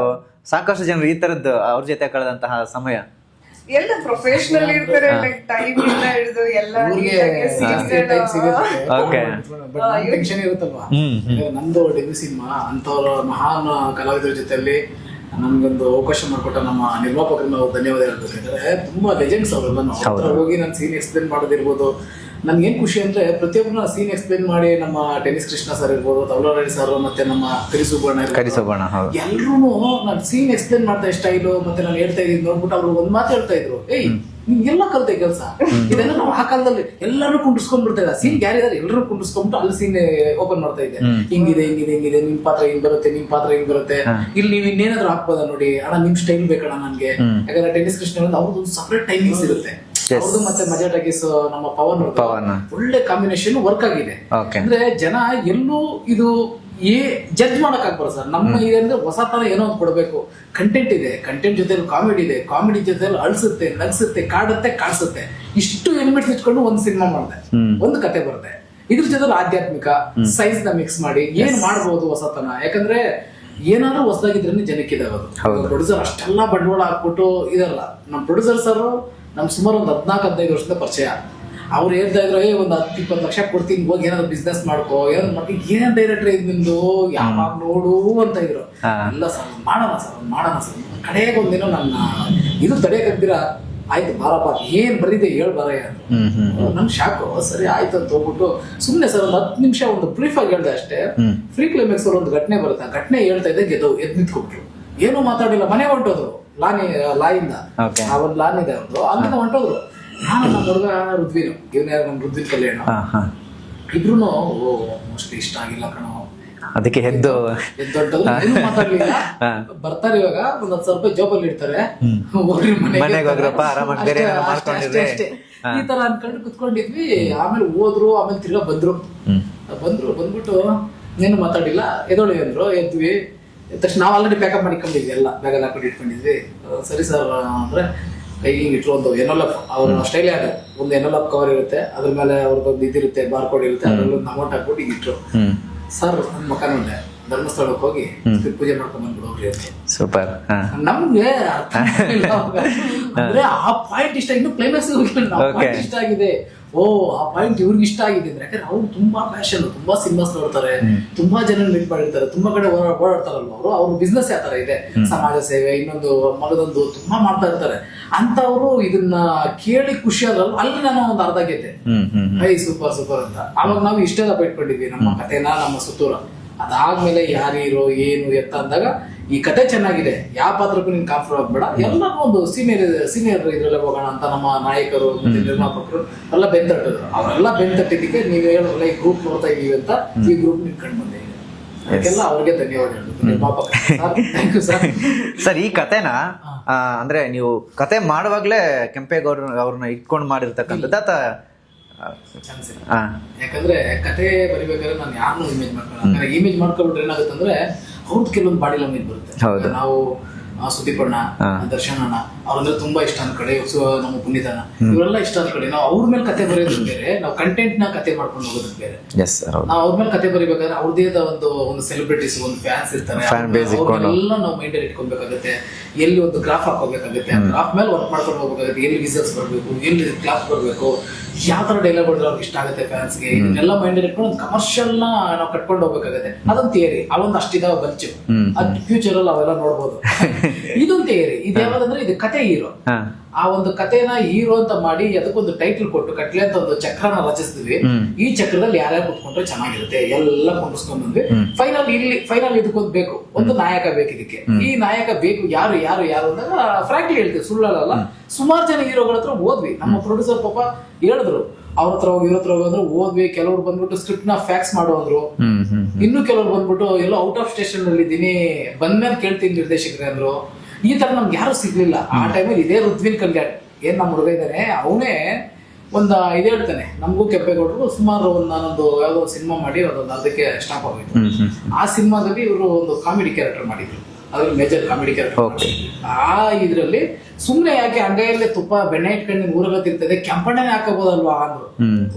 ಸಾಕಷ್ಟು ಜನರು ಈ ತರದ್ದು ಅವ್ರ ಜೊತೆ ಕಳೆದಂತಹ ಸಮಯ. ಎಲ್ಲ ಪ್ರೊಫೆಷನಲ್ ಇರ್ತಾರೆ ಟೈಮ್ ಇಂದ ಹಿಡಿದು ಎಲ್ಲ ಓಕೆ. ಟೆನ್ಷನ್ ಇರುತ್ತಲ್ವಾ? ನಂದು ಡೆಬ್ಯೂ ಸಿನಿಮಾ ಅಂತವ್ರ ಮಹಾನ್ ಕಲಾವಿದರ ಜೊತೆಯಲ್ಲಿ ನಮ್ಗೊಂದು ಅವಕಾಶ ಮಾಡಿಕೊಟ್ಟ ನಮ್ಮ ನಿರ್ಮಾಪಕರನ್ನ ನಾವು ಧನ್ಯವಾದ ಯಾಕಂದ್ರೆ ತುಂಬಾ ಲೆಜೆಂಡ್ಸ್ ಅವರೆಲ್ಲ ಹೋಗಿ ನಾನು ಸೀನ್ ಎಕ್ಸ್ಪ್ಲೇನ್ ಮಾಡೋದಿರ್ಬೋದು. ನನ್ಗೆ ಏನ್ ಖುಷಿ ಅಂದರೆ ಪ್ರತಿಯೊಬ್ಬರನ್ನ ಸೀನ್ ಎಕ್ಸ್ಪ್ಲೇನ್ ಮಾಡಿ ನಮ್ಮ ಟೆನಿಸ್ ಕೃಷ್ಣ ಸರ್ ಇರ್ಬೋದು ತವಲಾಡಿ ಸರ್ ಮತ್ತೆ ನಮ್ಮ ಕರಿಸುಬಣ್ಣ ಕರಿಸುಬಣ್ಣ ಎಲ್ಲರೂ ನಾನು ಸೀನ್ ಎಕ್ಸ್ಪ್ಲೇನ್ ಮಾಡ್ತಾ ಸ್ಟೈಲು ಮತ್ತೆ ನಾನು ಹೇಳ್ತಾ ಇದ್ದೀನಿ ನೋಡ್ಬಿಟ್ಟು ಅವರು ಒಂದು ಮಾತು ಹೇಳ್ತಾ ಇದ್ರು. ಏಯ್ ನಿಮ್ಗೆಲ್ಲ ಎಲ್ಲ ಕಲ್ತೆ ಕೆಲಸ? ಇದೆಲ್ಲ ನಾವು ಆ ಕಾಲದಲ್ಲಿ ಎಲ್ಲರೂ ಕುಂಡಿಸ್ಕೊಂಡ್ಬಿಡ್ತಾ ಇದ್ದ ಸೀನ್ ಯಾರಿದ್ದಾರೆ ಎಲ್ಲರೂ ಕುಂಡಿಸ್ಕೊಂಡ್ಬಿಟ್ಟು ಅಲ್ಲಿ ಸೀನ್ ಓಪನ್ ಮಾಡ್ತಾ ಇದ್ದೆ. ಹಿಂಗಿದೆ ಹಿಂಗಿದೆ ಹಿಂಗಿದೆ ನಿಮ್ ಪಾತ್ರ ಹಿಂಗ್ ಬರುತ್ತೆ ನಿಮ್ ಪಾತ್ರ ಹಿಂಗ್ ಬರುತ್ತೆ. ಇಲ್ಲಿ ನೀವು ಇನ್ನೇನಾದ್ರೂ ಹಾಕ್ಬೋದ ನೋಡಿ? ಅಣ್ಣ ನಿಮ್ ಸ್ಟೈಲ್ ಬೇಕಣ್ಣ ನನ್ಗೆ. ಯಾಕಂದ್ರೆ ಟೆನಿಸ್ ಕೃಷ್ಣ ಅವ್ರದ್ದು ಸಪ್ರೇಟ್ ಟೈಮಿಂಗ್ಸ್ ಇರುತ್ತೆ. ಅವ್ರದ್ದು ಮತ್ತೆ ಮಜಾ ನಮ್ಮ ಪವನ್ ಅವ್ರದ್ದು. ಪವನ್. ಒಳ್ಳೆ ಕಾಂಬಿನೇಷನ್ ವರ್ಕ್ ಆಗಿದೆ. ಅಂದ್ರೆ ಜನ ಎಲ್ಲೂ ಇದು ಏ ಜಡ್ಜ್ ಮಾಡಕ್ ಆಗ್ಬಾರ್ದು ಸರ್. ನಮ್ಮ ಏನಂದ್ರೆ ಹೊಸ ತರ ಏನೋ ಒಂದು ಕೊಡ್ಬೇಕು. ಕಂಟೆಂಟ್ ಇದೆ. ಕಂಟೆಂಟ್ ಜೊತೆ ಕಾಮಿಡಿ ಇದೆ. ಕಾಮಿಡಿ ಜೊತೆ ಅಳ್ಸುತ್ತೆ ನಗ್ಸುತ್ತೆ ಕಾಡುತ್ತೆ ಕಾಣಿಸುತ್ತೆ. ಇಷ್ಟು ಎಲಿಮೆಂಟ್ಸ್ ಇಟ್ಕೊಂಡು ಒಂದು ಸಿನಿಮಾ ಮಾಡಿದೆ. ಒಂದು ಕತೆ ಬರುತ್ತೆ ಇದ್ರ ಜೊತೆ ಆಧ್ಯಾತ್ಮಿಕ ಸೈನ್ಸ್ನ ಮಿಕ್ಸ್ ಮಾಡಿ ಏನ್ ಮಾಡಬಹುದು ಹೊಸತನ. ಯಾಕಂದ್ರೆ ಏನಾದ್ರೂ ಹೊಸದಾಗಿದ್ರೆ ಅವರು ಪ್ರೊಡ್ಯೂಸರ್ ಅಷ್ಟೆಲ್ಲ ಬಂಡವಾಳ ಹಾಕ್ಬಿಟ್ಟು ಇದಲ್ಲ. ನಮ್ಮ ಪ್ರೊಡ್ಯೂಸರ್ ಸರ್ ನಮ್ ಸುಮಾರು ಒಂದು ಹದ್ನಾಲ್ಕು ಹದಿನೈದು ವರ್ಷದ ಪರಿಚಯ. ಅವ್ರು ಹೇಳ್ತಾ ಇದ್ರು ಏ ಒಂದು ಹತ್ತು ಇಪ್ಪತ್ತು ಲಕ್ಷ ಕೊಡ್ತೀನಿ ಹೋಗಿ ಏನಾದ್ರು ಬಿಸ್ನೆಸ್ ಮಾಡ್ಕೋ. ಏನಾದ್ರು ಮಾಡಿ ಏನ್ ಡೈರೆಕ್ಟ್ರಿ ಇದು ನಿಮ್ದು? ಯಾವಾಗ ನೋಡು ಅಂತ ಇದ್ರು. ಇಲ್ಲ ಸರ್ ಮಾಡೋಣ ಸರ್ ಮಾಡೋಣ ಸರ್. ಕಡೆಗೆ ಒಂದಿನ ನನ್ನ ಇದು ತಡೆಯಕಂತೀರ ಆಯ್ತು ಬಾರಪ್ಪ ಏನ್ ಬರೀದೆ ಹೇಳ್ ಬರ ನಮ್ ಶಾಕು. ಸರಿ ಆಯ್ತು ಅಂತ ಹೋಗ್ಬಿಟ್ಟು ಸುಮ್ನೆ ಸರ್ ಒಂದು ಹತ್ತು ನಿಮಿಷ ಒಂದು ಬ್ರೀಫ್ ಆಗಿ ಹೇಳ್ದೆ ಅಷ್ಟೇ. ಫ್ರೀ ಕ್ಲೈಮ್ಯಾಕ್ಸ್ ಅವ್ರು ಒಂದು ಘಟನೆ ಬರುತ್ತೆ. ಆ ಘಟನೆ ಹೇಳ್ತಾ ಇದ್ದೆ ಗೆದ್ದು ಎದ್ ನಿಂತ್ಕೊಟ್ರು ಏನೂ ಮಾತಾಡಿಲ್ಲ ಮನೆ ಹೊಂಟೋದ್ರು. ಲಾನಿ ಲಾಯಿಂದ. Okay. ಆ ಒಂದು ಲಾನ್ ಇದೆ ಅವ್ರು ಅಲ್ಲಿಂದ ಹೊಂಟೋದ್ರು ನಾನು ನಮ್ಮ ಹುಡುಗ ರುದ್ವಿನು ಇವನ್ ಯಾರು? ನಮ್ಮ ಋದ್ವಿನ್ ಕಲ್ಯಾಣ. ಹಾ ಹಾ. ಇಬ್ರು ಮೋಸ್ಟ್ಲಿ ಇಷ್ಟ ಆಗಿಲ್ಲ ಕಣೋ. ಅದಕ್ಕೆ ಹೆದ್ದು ಏನೂ ಮಾತಾಡ್ಲಿಲ್ಲ. ಬರ್ತಾರೆ ಇವಾಗ. ಒಂದ್ ಹತ್ತು ಸಾವಿರ ರೂಪಾಯಿ ಜೋಬಲ್ಲಿ ಇಡ್ತಾರೆ. ಹೋಗ್ರಿ ಮನೆಗೆ. ಮನೆಗೆ ಹೋಗ್ರಪ್ಪ, ಆರಾಮಾಗಿ ಬೇರೆ ಅಷ್ಟೇ, ಅಷ್ಟೇ, ಮಾಡ್ಕೊಂಡಿರ್ರಿ. ಅಷ್ಟೇ, ಅಷ್ಟೇ. ಈ ತರ ಅನ್ಕೊಂಡು ಕುತ್ಕೊಂಡಿದ್ವಿ. ಆಮೇಲೆ ಹೋದ್ರು ಆಮೇಲೆ ತಿರ್ಗಾ ಬಂದ್ರು. ಬಂದ್ರು ಬಂದ್ಬಿಟ್ಟು ಏನು ಮಾತಾಡಿಲ್ಲ. ಎದೊಳಿ ಅಂದ್ರು. ಎದ್ವಿ. ತಕ್ಷಣ ನಾವು ಆಲ್ರೆಡಿ ಪ್ಯಾಕಪ್ ಮಾಡಿಕೊಂಡಿದ್ವಿ ಎಲ್ಲ ಬ್ಯಾಗಲ್ಲಿ ಹಾಕೊಂಡು ಇಟ್ಕೊಂಡಿದ್ವಿ. ಸರಿ ಸರ್ ಅಂದ್ರೆ ಕೈಗೆ ಇಟ್ರು ಒಂದು ಎನೋಲಪ್ ಅವ್ರ ಸ್ಟೈಲೇ ಅದು ಒಂದು ಎನೋಲಪ್ ಕವರ್ ಇರುತ್ತೆ ಅದ್ರ ಮೇಲೆ ಅವ್ರದ್ದೊಂದು ಇದಿರುತ್ತೆ ಬಾರ್ ಕೋಡ್ ಇರುತ್ತೆ ಅದ್ರಲ್ಲಿ ಒಂದು ಅಮೌಂಟ್ ಹಾಕ್ಬಿಟ್ಟು ಇಟ್ಟರು ಇಟ್ರು. ಸರ್ ನನ್ನ ಮಕ್ಕ ನೋಡ್ದೆ ಧರ್ಮಸ್ಥಳಕ್ಕೆ ಹೋಗಿ ಪೂಜೆ ಮಾಡ್ಕೊಂಡ್ ಬಂದ್ಬಿಡು ಹೋಗ್ರಿ ಸೂಪರ್ ನಮ್ಗೆ ಅಂದ್ರೆ ಆ ಪಾಯಿಂಟ್ ಇಷ್ಟ ಇನ್ನು ಕ್ಲೈಮ್ಯಾಕ್ಸ್ ಇಷ್ಟ ಆಗಿದೆ. ಓ ಆ ಪಾಯಿಂಟ್ ಇವ್ರಿಗೆ ಇಷ್ಟ ಆಗಿದೆ ಅಂದ್ರೆ ಯಾಕಂದ್ರೆ ಅವ್ರು ತುಂಬಾ ಫ್ಯಾಷನ್ ತುಂಬಾ ಸಿನಿಮಾಸ್ ನೋಡ್ತಾರೆ ತುಂಬಾ ಜನ ಮೀಟ್ ಮಾಡಿರ್ತಾರೆ ತುಂಬಾ ಕಡೆ ಓಡಾ- ಓಡಾಡ್ತಾರಲ್ವ ಅವರು? ಅವ್ರ ಬಿಸ್ನೆಸ್ ಯಾವ ತರ ಇದೆ. ಸಮಾಜ ಸೇವೆ ಇನ್ನೊಂದು ಮಗದೊಂದು ತುಂಬಾ ಮಾಡ್ತಾ ಇರ್ತಾರೆ. ಅಂತವ್ರು ಇದನ್ನ ಕೇಳಿ ಖುಷಿ ಆದ್ರಲ್ಲ ಅಲ್ಲಿ ನಾನು ಒಂದು ಅರ್ಧ ಗೆದ್ದೆ. ಐ ಸೂಪರ್ ಸೂಪರ್ ಅಂತ. ಅವಾಗ ನಾವು ಇಷ್ಟೆಲ್ಲ ಬಿಟ್ಕೊಂಡಿದ್ವಿ ನಮ್ಮ ಕಥೆನ ನಮ್ಮ ಸುತ್ತೂರ. ಅದಾದ್ಮೇಲೆ ಯಾರು ಹೀರೋ ಏನು ಎತ್ತ ಅಂದಾಗ ಈ ಕತೆ ಚೆನ್ನಾಗಿದೆ. ಯಾವ ಪಾತ್ರಕ್ಕೂ ನೀನು ಕಾನ್ಫರ್ ಆಗ್ಬೇಡ. ಎಲ್ಲರೂ ಒಂದು ಸೀನಿಯರ್ ಸೀನಿಯರ್ ಇದ್ರಲ್ಲೇ ಹೋಗೋಣ ಅಂತ ನಮ್ಮ ನಾಯಕರು ಮತ್ತೆ ನಿರ್ಮಾಪಕರು ಎಲ್ಲ ಬೆಂತಟ್ಟಿದ್ರು. ಅವರೆಲ್ಲ ಬೆಂತಟ್ಟಿದ್ದಕ್ಕೆ ನೀವು ಹೇಳಿದ್ರಲ್ಲ ಈ ಗ್ರೂಪ್ ನೋಡ್ತಾ ಇದೀವಿ ಅಂತ ಈ ಗ್ರೂಪ್ ನಿಂತ್ಕೊಂಡು ಬಂದೆ. ಅದಕ್ಕೆಲ್ಲ ಅವ್ರಿಗೆ ಧನ್ಯವಾದ ಹೇಳೋದು ನಿರ್ಮಾಪಕ. ಥ್ಯಾಂಕ್ ಯು ಸರ್ ಸರ್ ಈ ಕತೆನ ಅಂದ್ರೆ ನೀವು ಕತೆ ಮಾಡುವಾಗ್ಲೇ ಕೆಂಪೇಗೌಡ ಅವ್ರನ್ನ ಇಟ್ಕೊಂಡು ಮಾಡಿರ್ತಕ್ಕಂಥದ್ದು. ಆತ ಯಾಕಂದ್ರೆ ಕತೆ ಬರಿಬೇಕಾದ್ರೆ ನಾನು ಯಾರನ್ನೂ ಇಮೇಜ್ ಮಾಡ್ಕೊಳ್ಳ ಇಮೇಜ್ ಮಾಡ್ಕೊಬಿಟ್ರೆ ಏನಾಗುತ್ತಂದ್ರೆ ಅವ್ರದ್ದು ಕೆಲವೊಂದು ಬಾಡಿ ಲ್ಯಾಂಗ್ವೇಜ್ ಬರುತ್ತೆ. ನಾವು ಸುದೀಪಣ್ಣ ದರ್ಶನಣ್ಣ. ಅವ್ರಂದ್ರೆ ತುಂಬಾ ಇಷ್ಟ ಅಂದ್ ಕಡೆ ನಮ್ಮ ಪುನೀತನ ಇವರೆಲ್ಲ ಇಷ್ಟ ಅಂದ್ ಕಡೆ ನಾವು ಅವ್ರ ಮೇಲೆ ಕತೆ ಬರೆಯೋದು ಬೇರೆ ನಾವು ಕಂಟೆಂಟ್ನ ಕತೆ ಮಾಡ್ಕೊಂಡು ಹೋಗೋದು ಬೇರೆ. ನಾವು ಅವ್ರ ಮೇಲೆ ಕತೆ ಬರಿಬೇಕಾದ್ರೆ ಅವ್ರದೇ ಒಂದು ಒಂದು ಸೆಲೆಬ್ರಿಟೀಸ್ ಒಂದು ಫ್ಯಾನ್ಸ್ ಇರ್ತಾರೆ. ಎಲ್ಲ ನಾವು ಮೈಂಡ್ ಇಟ್ಕೊಬೇಕಾಗುತ್ತೆ. ಎಲ್ಲಿ ಒಂದು ಗ್ರಾಫ್ ಹಾಕೋಬೇಕಾಗುತ್ತೆ ಗ್ರಾಫ್ ಮೇಲೆ ವರ್ಕ್ ಮಾಡ್ಕೊಂಡು ಹೋಗ್ಬೇಕಾಗುತ್ತೆ. ಎಲ್ಲಿ ವಿಸಲ್ಸ್ ಬರಬೇಕು ಎಲ್ಲಿ ಕ್ಲಾಸ್ ಬರಬೇಕು ಯಾವ ತರ ಡೈಲಾಗ್ ಹೊಡೆದ್ರೆ ಅವ್ರಿಗೆ ಇಷ್ಟ ಆಗುತ್ತೆ ಫ್ಯಾನ್ಸ್ಗೆ ಇದನ್ನೆಲ್ಲ ಮೈಂಡ್ ಇಟ್ಕೊಂಡು ಒಂದು ಕಮರ್ಷಿಯಲ್ನ ನಾವು ಕಟ್ಕೊಂಡು ಹೋಗ್ಬೇಕಾಗತ್ತೆ. ಅದೊಂದು ಥಿಯರಿ ಅವೊಂದು ಅಷ್ಟಿದಾವ ಬಂಚು. ಅದ್ ಫ್ಯೂಚರ್ ಅಲ್ಲಿ ಅವೆಲ್ಲ ನೋಡ್ಬೋದು. ಇದೊಂದು ಥಿಯರಿ ಇದು ಯಾವ್ದಂದ್ರೆ ಇದು ಕತೆ ಹೀರೋ. ಆ ಒಂದು ಕಥೆನ ಹೀರೋ ಅಂತ ಮಾಡಿ ಅದಕ್ಕೊಂದು ಟೈಟಲ್ ಕೊಟ್ಟು ಕಟ್ಲೆ ಅಂತ ಒಂದು ಚಕ್ರನ ರಚಿಸ್ತೀವಿ ಈ ಚಕ್ರದಲ್ಲಿ ಯಾರ್ಯಾರು ಕುತ್ಕೊಂಡ್ರೆ ಚೆನ್ನಾಗಿರುತ್ತೆ ಎಲ್ಲ ಕೊಂಡಿಸ್ಕೊಂಡ್ ಬಂದ್ವಿ. ಫೈನಲ್ ಇಲ್ಲಿ ಫೈನಲ್ ಇದಕ್ಕೊಂದು ಬೇಕು ಒಂದು ನಾಯಕ ಬೇಕು ಇದಕ್ಕೆ. ಈ ನಾಯಕ ಬೇಕು ಯಾರು ಯಾರು ಯಾರು ಅಂದಾಗ ಫ್ರಾಂಕ್ಲಿ ಹೇಳ್ತೀವಿ ಸುಳ್ಳಲ್ಲ. ಸುಮಾರು ಜನ ಹೀರೋಗಳ ಹತ್ರ ಓದ್ವಿ ನಮ್ಮ ಪ್ರೊಡ್ಯೂಸರ್ ಪಾಪ ಹೇಳಿದ್ರು ಅವ್ರ ಹತ್ರ ಹೋಗಿ ಇವ್ರ ಹತ್ರ ಹೋಗಿ ಅಂದ್ರೆ ಓದ್ವಿ ಕೆಲವ್ರು ಬಂದ್ಬಿಟ್ಟು ಸ್ಕ್ರಿಪ್ಟ್ನ ಫ್ಯಾಕ್ಸ್ ಮಾಡುವಂದ್ರು ಇನ್ನು ಕೆಲವ್ರು ಬಂದ್ಬಿಟ್ಟು ಎಲ್ಲೋ ಔಟ್ ಆಫ್ ಸ್ಟೇಷನ್ ಅಲ್ಲಿ ಇದ್ದೀನಿ ಬಂದ್ಮೇಲೆ ಕೇಳ್ತೀನಿ ನಿರ್ದೇಶಕರೇ ಅಂದ್ರು. ಈ ತರ ನಮ್ಗೆ ಯಾರು ಸಿಗ್ಲಿಲ್ಲ. ಆ ಟೈಮಲ್ಲಿ ಇದೇ ರುದ್ವಿನ್ ಕಲ್ಯಾಣ್ ಏನ್ ನಮ್ಮ ಹುಡುಗ ಇದ್ದಾನೆ ಅವನೇ ಒಂದ್ ಇದು ಹೇಳ್ತಾನೆ ನಮಗೂ ಕೆಂಪೇಗೌಡರು ಸುಮಾರು ಒಂದು ನಾನೊಂದು ಯಾವ್ದೋ ಒಂದು ಸಿನಿಮಾ ಮಾಡಿ ಅದೊಂದು ಅದಕ್ಕೆ ಸ್ಟಾಪ್ ಆಗೋಯ್ತು. ಹ್ಮ್ ಆ ಸಿನಿಮಾದಲ್ಲಿ ಇವರು ಒಂದು ಕಾಮಿಡಿ ಕ್ಯಾರೆಕ್ಟರ್ ಮಾಡಿದ್ರು. ಅದ್ರಲ್ಲಿ ಮೇಜರ್ ಕಾಮಿಡಿ ಕ್ಯಾರೆಕ್ಟರ್. ಆ ಇದ್ರಲ್ಲಿ ಸುಮ್ನೆ ಯಾಕೆ ಅಂಗೈಯಲ್ಲೇ ತುಪ್ಪ ಬೆಣ್ಣೆ ಇಟ್ಕೊಂಡು ಊರಲ್ಲ ತಿರ್ತದೆ ಕೆಂಪಣ್ಣನೆ ಹಾಕಬಹುದಲ್ವಾ ಅಂದ್ರು.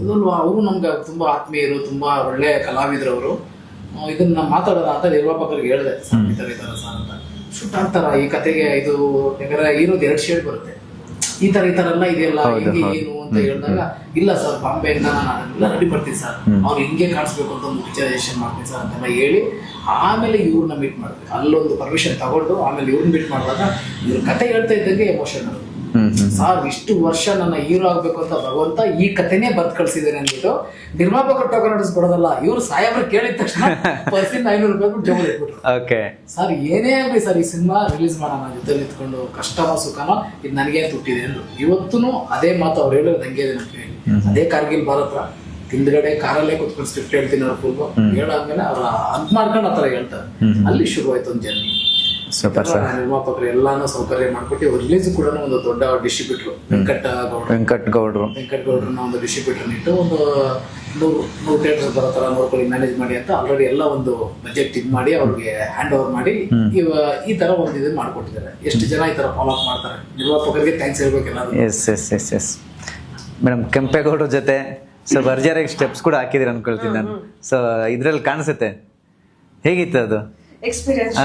ಅದಲ್ವಾ ಅವರು ನಮ್ಗೆ ತುಂಬಾ ಆತ್ಮೀಯರು ತುಂಬಾ ಒಳ್ಳೆ ಕಲಾವಿದರು ಅವರು. ಇದನ್ನ ಮಾತಾಡೋಣ ಅಂತ ನಿರ್ವಾಪಕರಿಗೆ ಹೇಳಿದೆ ಸಂಗೀತ ಈ ಈ ಸರ್ ಅಂತ. ಆಗ್ತಾರ ಈ ಕತೆಗೆ ಇದು ಯಾಕಂದ್ರೆ ಇರೋದು ಎರಡು ಶೇಡ್ ಬರುತ್ತೆ. ಈ ತರ ಈ ತರ ಎಲ್ಲ ಇದೆಯಲ್ಲ ಹಿಂಗೆ ಏನು ಅಂತ ಹೇಳಿದಾಗ ಇಲ್ಲ ಸರ್ ಬಾಂಬೆಯಿಂದ ನಾನು ಅದನ್ನೆಲ್ಲ ರೆಡಿ ಮಾಡ್ತೀನಿ ಸರ್. ಅವ್ರು ಹಿಂಗೆ ಕಾಣಿಸ್ಬೇಕು ಅಂತ ಒಂದು ವಿಚಾರೇಷನ್ ಮಾಡ್ತೀನಿ ಸರ್ ಅಂತೆಲ್ಲ ಹೇಳಿ ಆಮೇಲೆ ಇವ್ರನ್ನ ಮೀಟ್ ಮಾಡ್ಬೇಕು. ಅಲ್ಲೊಂದು ಪರ್ಮಿಷನ್ ತಗೊಂಡು ಆಮೇಲೆ ಇವ್ರನ್ನ ಮೀಟ್ ಮಾಡಿದಾಗ ಇವ್ರ ಕತೆ ಹೇಳ್ತಾ ಇದ್ದಂಗೆ ಎಮೋಷನ್ ಹ್ಮ್ ಸಾರ್ ಇಷ್ಟು ವರ್ಷ ನನ್ನ ಹೀರೋ ಆಗ್ಬೇಕು ಅಂತ ಭಗವಂತ ಈ ಕಥೆನೇ ಬರ್ದ್ ಕಳ್ಸಿದ್ದೇನೆ ಅಂದ್ಬಿಟ್ಟು ನಿರ್ಮಾಪಕ ಟೋಕನ್ ಕೊಡೋದಲ್ಲ ಇವ್ರು ಸಾಹೇಬ್ರು ಕೇಳಿದ ತಕ್ಷಣ ಪರ್ಸಿನ್ ಐನೂರು ರೂಪಾಯಿ ಇಟ್ಬಿಟ್ರು. ಓಕೆ. ಸರ್ ಏನೇ ಆಗಲಿ ಸರ್ ಈ ಸಿನಿಮಾ ರಿಲೀಸ್ ಮಾಡೋಣ ಜೊತೆ ನಿಂತ್ಕೊಂಡು ಕಷ್ಟವ ಸುಖನೋ ಇದು ನನಗೆ ತುಟ್ಟಿದೆ ಅಂದ್ರು. ಇವತ್ತೂ ಅದೇ ಮಾತು ಅವ್ರು ಹೇಳೋದು ಹಂಗೆ ಇದೆ ನಮ್ಮ ಕಿವಿಯಲ್ಲಿ. ಅದೇ ಕಾರ್ಗಿಲ್ ಭಾರತ ಹಿಂದ್ಗಡೆ ಕಾರಲ್ಲೇ ಕುತ್ಕೊಂಡು ಸ್ಕ್ರಿಪ್ಟ್ ಹೇಳ್ತೀನಿ ಅವ್ರ ಫುಲ್ ಹೇಳಾದ್ಮೇಲೆ ಅವ್ರ ಅದ್ ಮಾಡ್ಕೊಂಡು ಆ ಥರ ಹೇಳ್ತಾರೆ. ಅಲ್ಲಿ ಶುರು ಆಯ್ತು ಒಂದು ಜರ್ನಿ ಸೂಪರ್ ಸರ್ ನಿರ್ಮಾಪಕರು ಎಲ್ಲಾನು ಸೌಕರ್ಯ ಮಾಡ್ಬಿಟ್ಟು ಇವ್ರ ರಿಲೀಸ್ ಕೂಡ ಒಂದು ದೊಡ್ಡ ಡಿಸ್ಟ್ರಿಬ್ಯೂಟರ್ ವೆಂಕಟ ಗೌಡ್ರು. ವೆಂಕಟ್ ಗೌಡ್ರು. ವೆಂಕಟ್ ಗೌಡ್ರನ್ನ ಒಂದು ಡಿಸ್ಟ್ರಿಬ್ಯೂಟರ್ ಇಟ್ಟು ಒಂದು ನೂರು ನೂರು ಥಿಯೇಟರ್ ಬರೋ ಥರ ನೋಡ್ಕೊಳ್ಳಿ ಮ್ಯಾನೇಜ್ ಮಾಡಿ ಅಂತ ಆಲ್ರೆಡಿ ಎಲ್ಲ ಒಂದು ಬಜೆಟ್ ಇದು ಮಾಡಿ ಅವ್ರಿಗೆ ಹ್ಯಾಂಡ್ ಓವರ್ ಮಾಡಿ ಇವ ಈ ಥರ ಒಂದು ಇದು ಮಾಡ್ಕೊಟ್ಟಿದ್ದಾರೆ. ಎಷ್ಟು ಜನ ಈ ಥರ ಫಾಲೋ ಅಪ್ ಮಾಡ್ತಾರೆ? ನಿರ್ಮಾಪಕರಿಗೆ thanks ಹೇಳ್ಬೇಕೆಲ್ಲ yes yes yes yes madam ಕೆಂಪೇಗೌಡ್ರ ಜೊತೆ ಸೊ ಭರ್ಜರಿಯಾಗಿ ಸ್ಟೆಪ್ಸ್ ಕೂಡ ಹಾಕಿದಿರಿ ಅನ್ಕೊಳ್ತೀನಿ ನಾನು. ಸೊ ಇದ್ರಲ್ಲಿ ಕಾಣಿಸುತ್ತೆ. ಹೇಗಿತ್ತು ಅದು? ಎಕ್ಸ್ಪೀರಿಯನ್ಸ್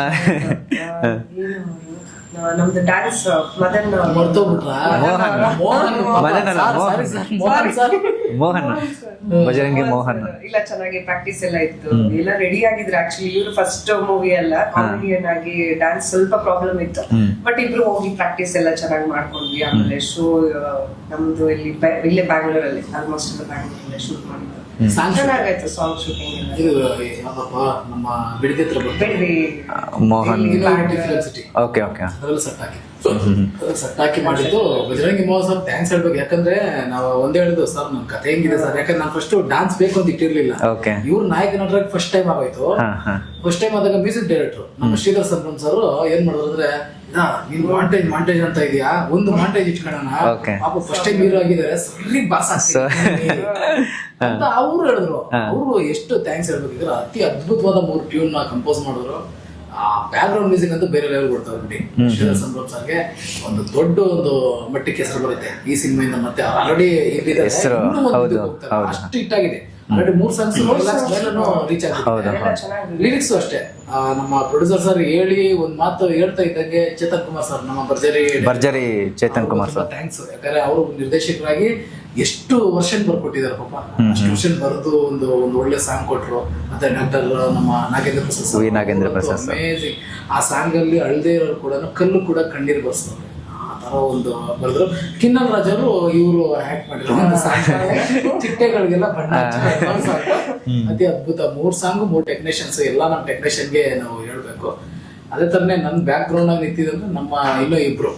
ನಮ್ದು ಡ್ಯಾನ್ಸ್ ಮದನ್ ಮೋಹನ್. ಬಜರಂಗಿ ಮೋಹನ್ ಇಲ್ಲ ಚೆನ್ನಾಗಿ ಪ್ರಾಕ್ಟೀಸ್ ಎಲ್ಲ ಇತ್ತು. ಎಲ್ಲ ರೆಡಿ ಆಗಿದ್ರು ಆಕ್ಚುಲಿ ಇವರು ಫಸ್ಟ್ ಮೂವಿ ಅಲ್ಲ ಕಾಮಿಡಿಯನ್ ಆಗಿ ಡ್ಯಾನ್ಸ್ ಸ್ವಲ್ಪ ಪ್ರಾಬ್ಲಮ್ ಇತ್ತು. ಬಟ್ ಇಬ್ರು ಹೋಗಿ ಪ್ರಾಕ್ಟೀಸ್ ಎಲ್ಲ ಚೆನ್ನಾಗಿ ಮಾಡ್ಕೊಂಡ್ವಿ. ಆಮೇಲೆ ಶೋ ನಮ್ದು ಇಲ್ಲಿ ಇಲ್ಲೇ ಬ್ಯಾಂಗ್ಳೂರಲ್ಲಿ ಆಲ್ಮೋಸ್ಟ್ ಬ್ಯಾಂಗ್ಳೂರಲ್ಲಿ ಬ್ಯಾಂಗ್ಳೂರಲ್ಲೇ ಶೂಟ್ ಮಾಡಿದ್ದು. ಸಾಂಗ್ ಚೆನ್ನಾಗಾಯ್ತು ಸಾಂಗ್ ಶೂಟಿಂಗ್ ಇದು ಯಾವ್ದಪ್ಪ ನಮ್ಮ ಬಿಡದಿ ಹತ್ರ ಮೋಹನ್. ಓಕೆ ಓಕೆ ಅದ್ರಲ್ಲಿ ಸೆಟ್ ಹಾಕಿ ಅದ್ರಲ್ಲಿ ಸೆಟ್ ಹಾಕಿ ಮಾಡಿದ್ದು ಬಜರಂಗಿ ಮೋಹನ್ ಸರ್ ಥ್ಯಾಂಕ್ಸ್ ಹೇಳ್ಬೇಕು. ಯಾಕಂದ್ರೆ ನಾವು ಒಂದೇ ಹೇಳಿದ್ವು ಸರ್ ನನ್ ಕತೆ ಹೆಂಗಿದೆ ಸರ್? ಯಾಕಂದ್ರೆ ನಾನು ಫಸ್ಟ್ ಡಾನ್ಸ್ ಬೇಕು ಅಂತ ಇಟ್ಟಿರ್ಲಿಲ್ಲ. ಇವ್ರು ನಾಯಕ ನಟರಾಗಿ ಫಸ್ಟ್ ಟೈಮ್ ಆಗೋಯ್ತು. ಫಸ್ಟ್ ಟೈಮ್ ಆದಾಗ ಮ್ಯೂಸಿಕ್ ಡೈರೆಕ್ಟರ್ ನಮ್ಮ ಶ್ರೀಧರ್ ಸಂಭ್ರಮ್ ಸರ್ ಏನ್ ಮಾಡಿದ್ರು ಅಂದ್ರೆ "ಯಾ, ನೀನ್ ಮಾಂಟೇಜ್ ಮಾಂಟೇಜ್ ಅಂತ ಇದೆಯಾ? ಒಂದು ಮಾಂಟೇಜ್ ಇಟ್ಕೊಳ್ಳೋಣ. ಪಾಪ ಫಸ್ಟ್ ಟೈಮ್ ಹೀರೋ ಆಗಿದ್ದಾರೆ. ಸರಿ ಬಾಸ್ [LAUGHS] ಅಂತ ಅವ್ರು ಹೇಳಿದ್ರು. ಅವರು ಎಷ್ಟು ಥ್ಯಾಂಕ್ಸ್ ಹೇಳ್ಬೇಕಿದ್ರೆ ಅತಿ ಅದ್ಭುತವಾದ ಮೂರು ಟ್ಯೂನ್ನ ಕಂಪೋಸ್ ಮಾಡಿದ್ರು. ಆ ಬ್ಯಾಕ್ ಗ್ರೌಂಡ್ ಮ್ಯೂಸಿಕ್ ಅಂತೂ ಬೇರೆ ಲೆವೆಲ್ ಕೊಡ್ತಾರೆ ಬಿಡಿ ಶ್ರೀಧರ್ ಸಂಭ್ರಮ್ ಸರ್ಗೆ ಒಂದು ದೊಡ್ಡ ಒಂದು ಮಟ್ಟಕ್ಕೆ ಹೆಸರು ಬರುತ್ತೆ. ಈ ಸಿನಿಮಾಯಿಂದ ಮತ್ತೆ ಆಲ್ರೆಡಿ ಇಲ್ಲಿದೆ ಹೌದು, ಹಿಟ್ ಅಷ್ಟು ಇಟ್ಟಾಗಿದೆ ಆಲ್ರೆಡಿ ಮೂರು ಸಾಂಗ್ಸ್ ರೀಚ್ ಆಗಿದೆ. ಲಿರಿಕ್ಸ್ ಅಷ್ಟೇ. ನಮ್ಮ ಪ್ರೊಡ್ಯೂಸರ್ ಸರ್ ಹೇಳಿ ಒಂದ್ ಮಾತು ಹೇಳ್ತಾ ಇದ್ದಂಗೆ ಚೇತನ್ ಕುಮಾರ್ ಸರ್ ನಮ್ಮ ಭರ್ಜರಿ ಭರ್ಜರಿ ಚೇತನ್ ಕುಮಾರ್ ಸರ್ ಥ್ಯಾಂಕ್ಸ್ ಯಾಕಂದ್ರೆ ಅವರು ನಿರ್ದೇಶಕರಾಗಿ ಎಷ್ಟು ವರ್ಷನ್ ಬರ್ಕೊಟ್ಟಿದ್ದಾರೆ ಪಾಪ. ಅಷ್ಟು ವರ್ಷನ್ ಬರೆದು ಒಂದು ಒಂದು ಒಳ್ಳೆ ಸಾಂಗ್ ಕೊಟ್ರು. ಮತ್ತೆ ಡಾಕ್ಟರ್ ನಮ್ಮ ನಾಗೇಂದ್ರ ಪ್ರಸಾದ್ ನಾಗೇಂದ್ರ ಪ್ರಸಾದ್ ಆ ಸಾಂಗ್ ಅಲ್ಲಿ ಅಳದೇ ಇರೋರು ಕೂಡ ಕಲ್ಲು ಕೂಡ ಕಣ್ಣೀರ್ ಬರ್ಸ್ತಾರೆ. ಒಂದು ಬರೆದ್ರು. ಕಿನ್ನಲ್ ರಾಜರು ಇವರು ಹ್ಯಾಕ್ ಮಾಡಿದ್ರು. ಒಂದು ಸಾಂಗ್ ಚಿಟ್ಟೆಗಳಿಗೆಲ್ಲ ಬಣ್ಣ ಅತಿ ಅದ್ಭುತ. ಮೂರ್ ಸಾಂಗ್ ಮೂರ್ ಟೆಕ್ನಿಷಿಯನ್ಸ್ ಎಲ್ಲ ನಮ್ಮ ಟೆಕ್ನಿಷಿಯನ್ಗೆ ನಾವು ಹೇಳ್ಬೇಕು. ಅದೇ ತರನೇ ನನ್ನ ಬ್ಯಾಕ್ ಗ್ರೌಂಡ್ ಅಲ್ಲಿ ನಿಂತಿದ್ರೆ ನಮ್ಮ ಇನ್ನೂ ಇಬ್ರು.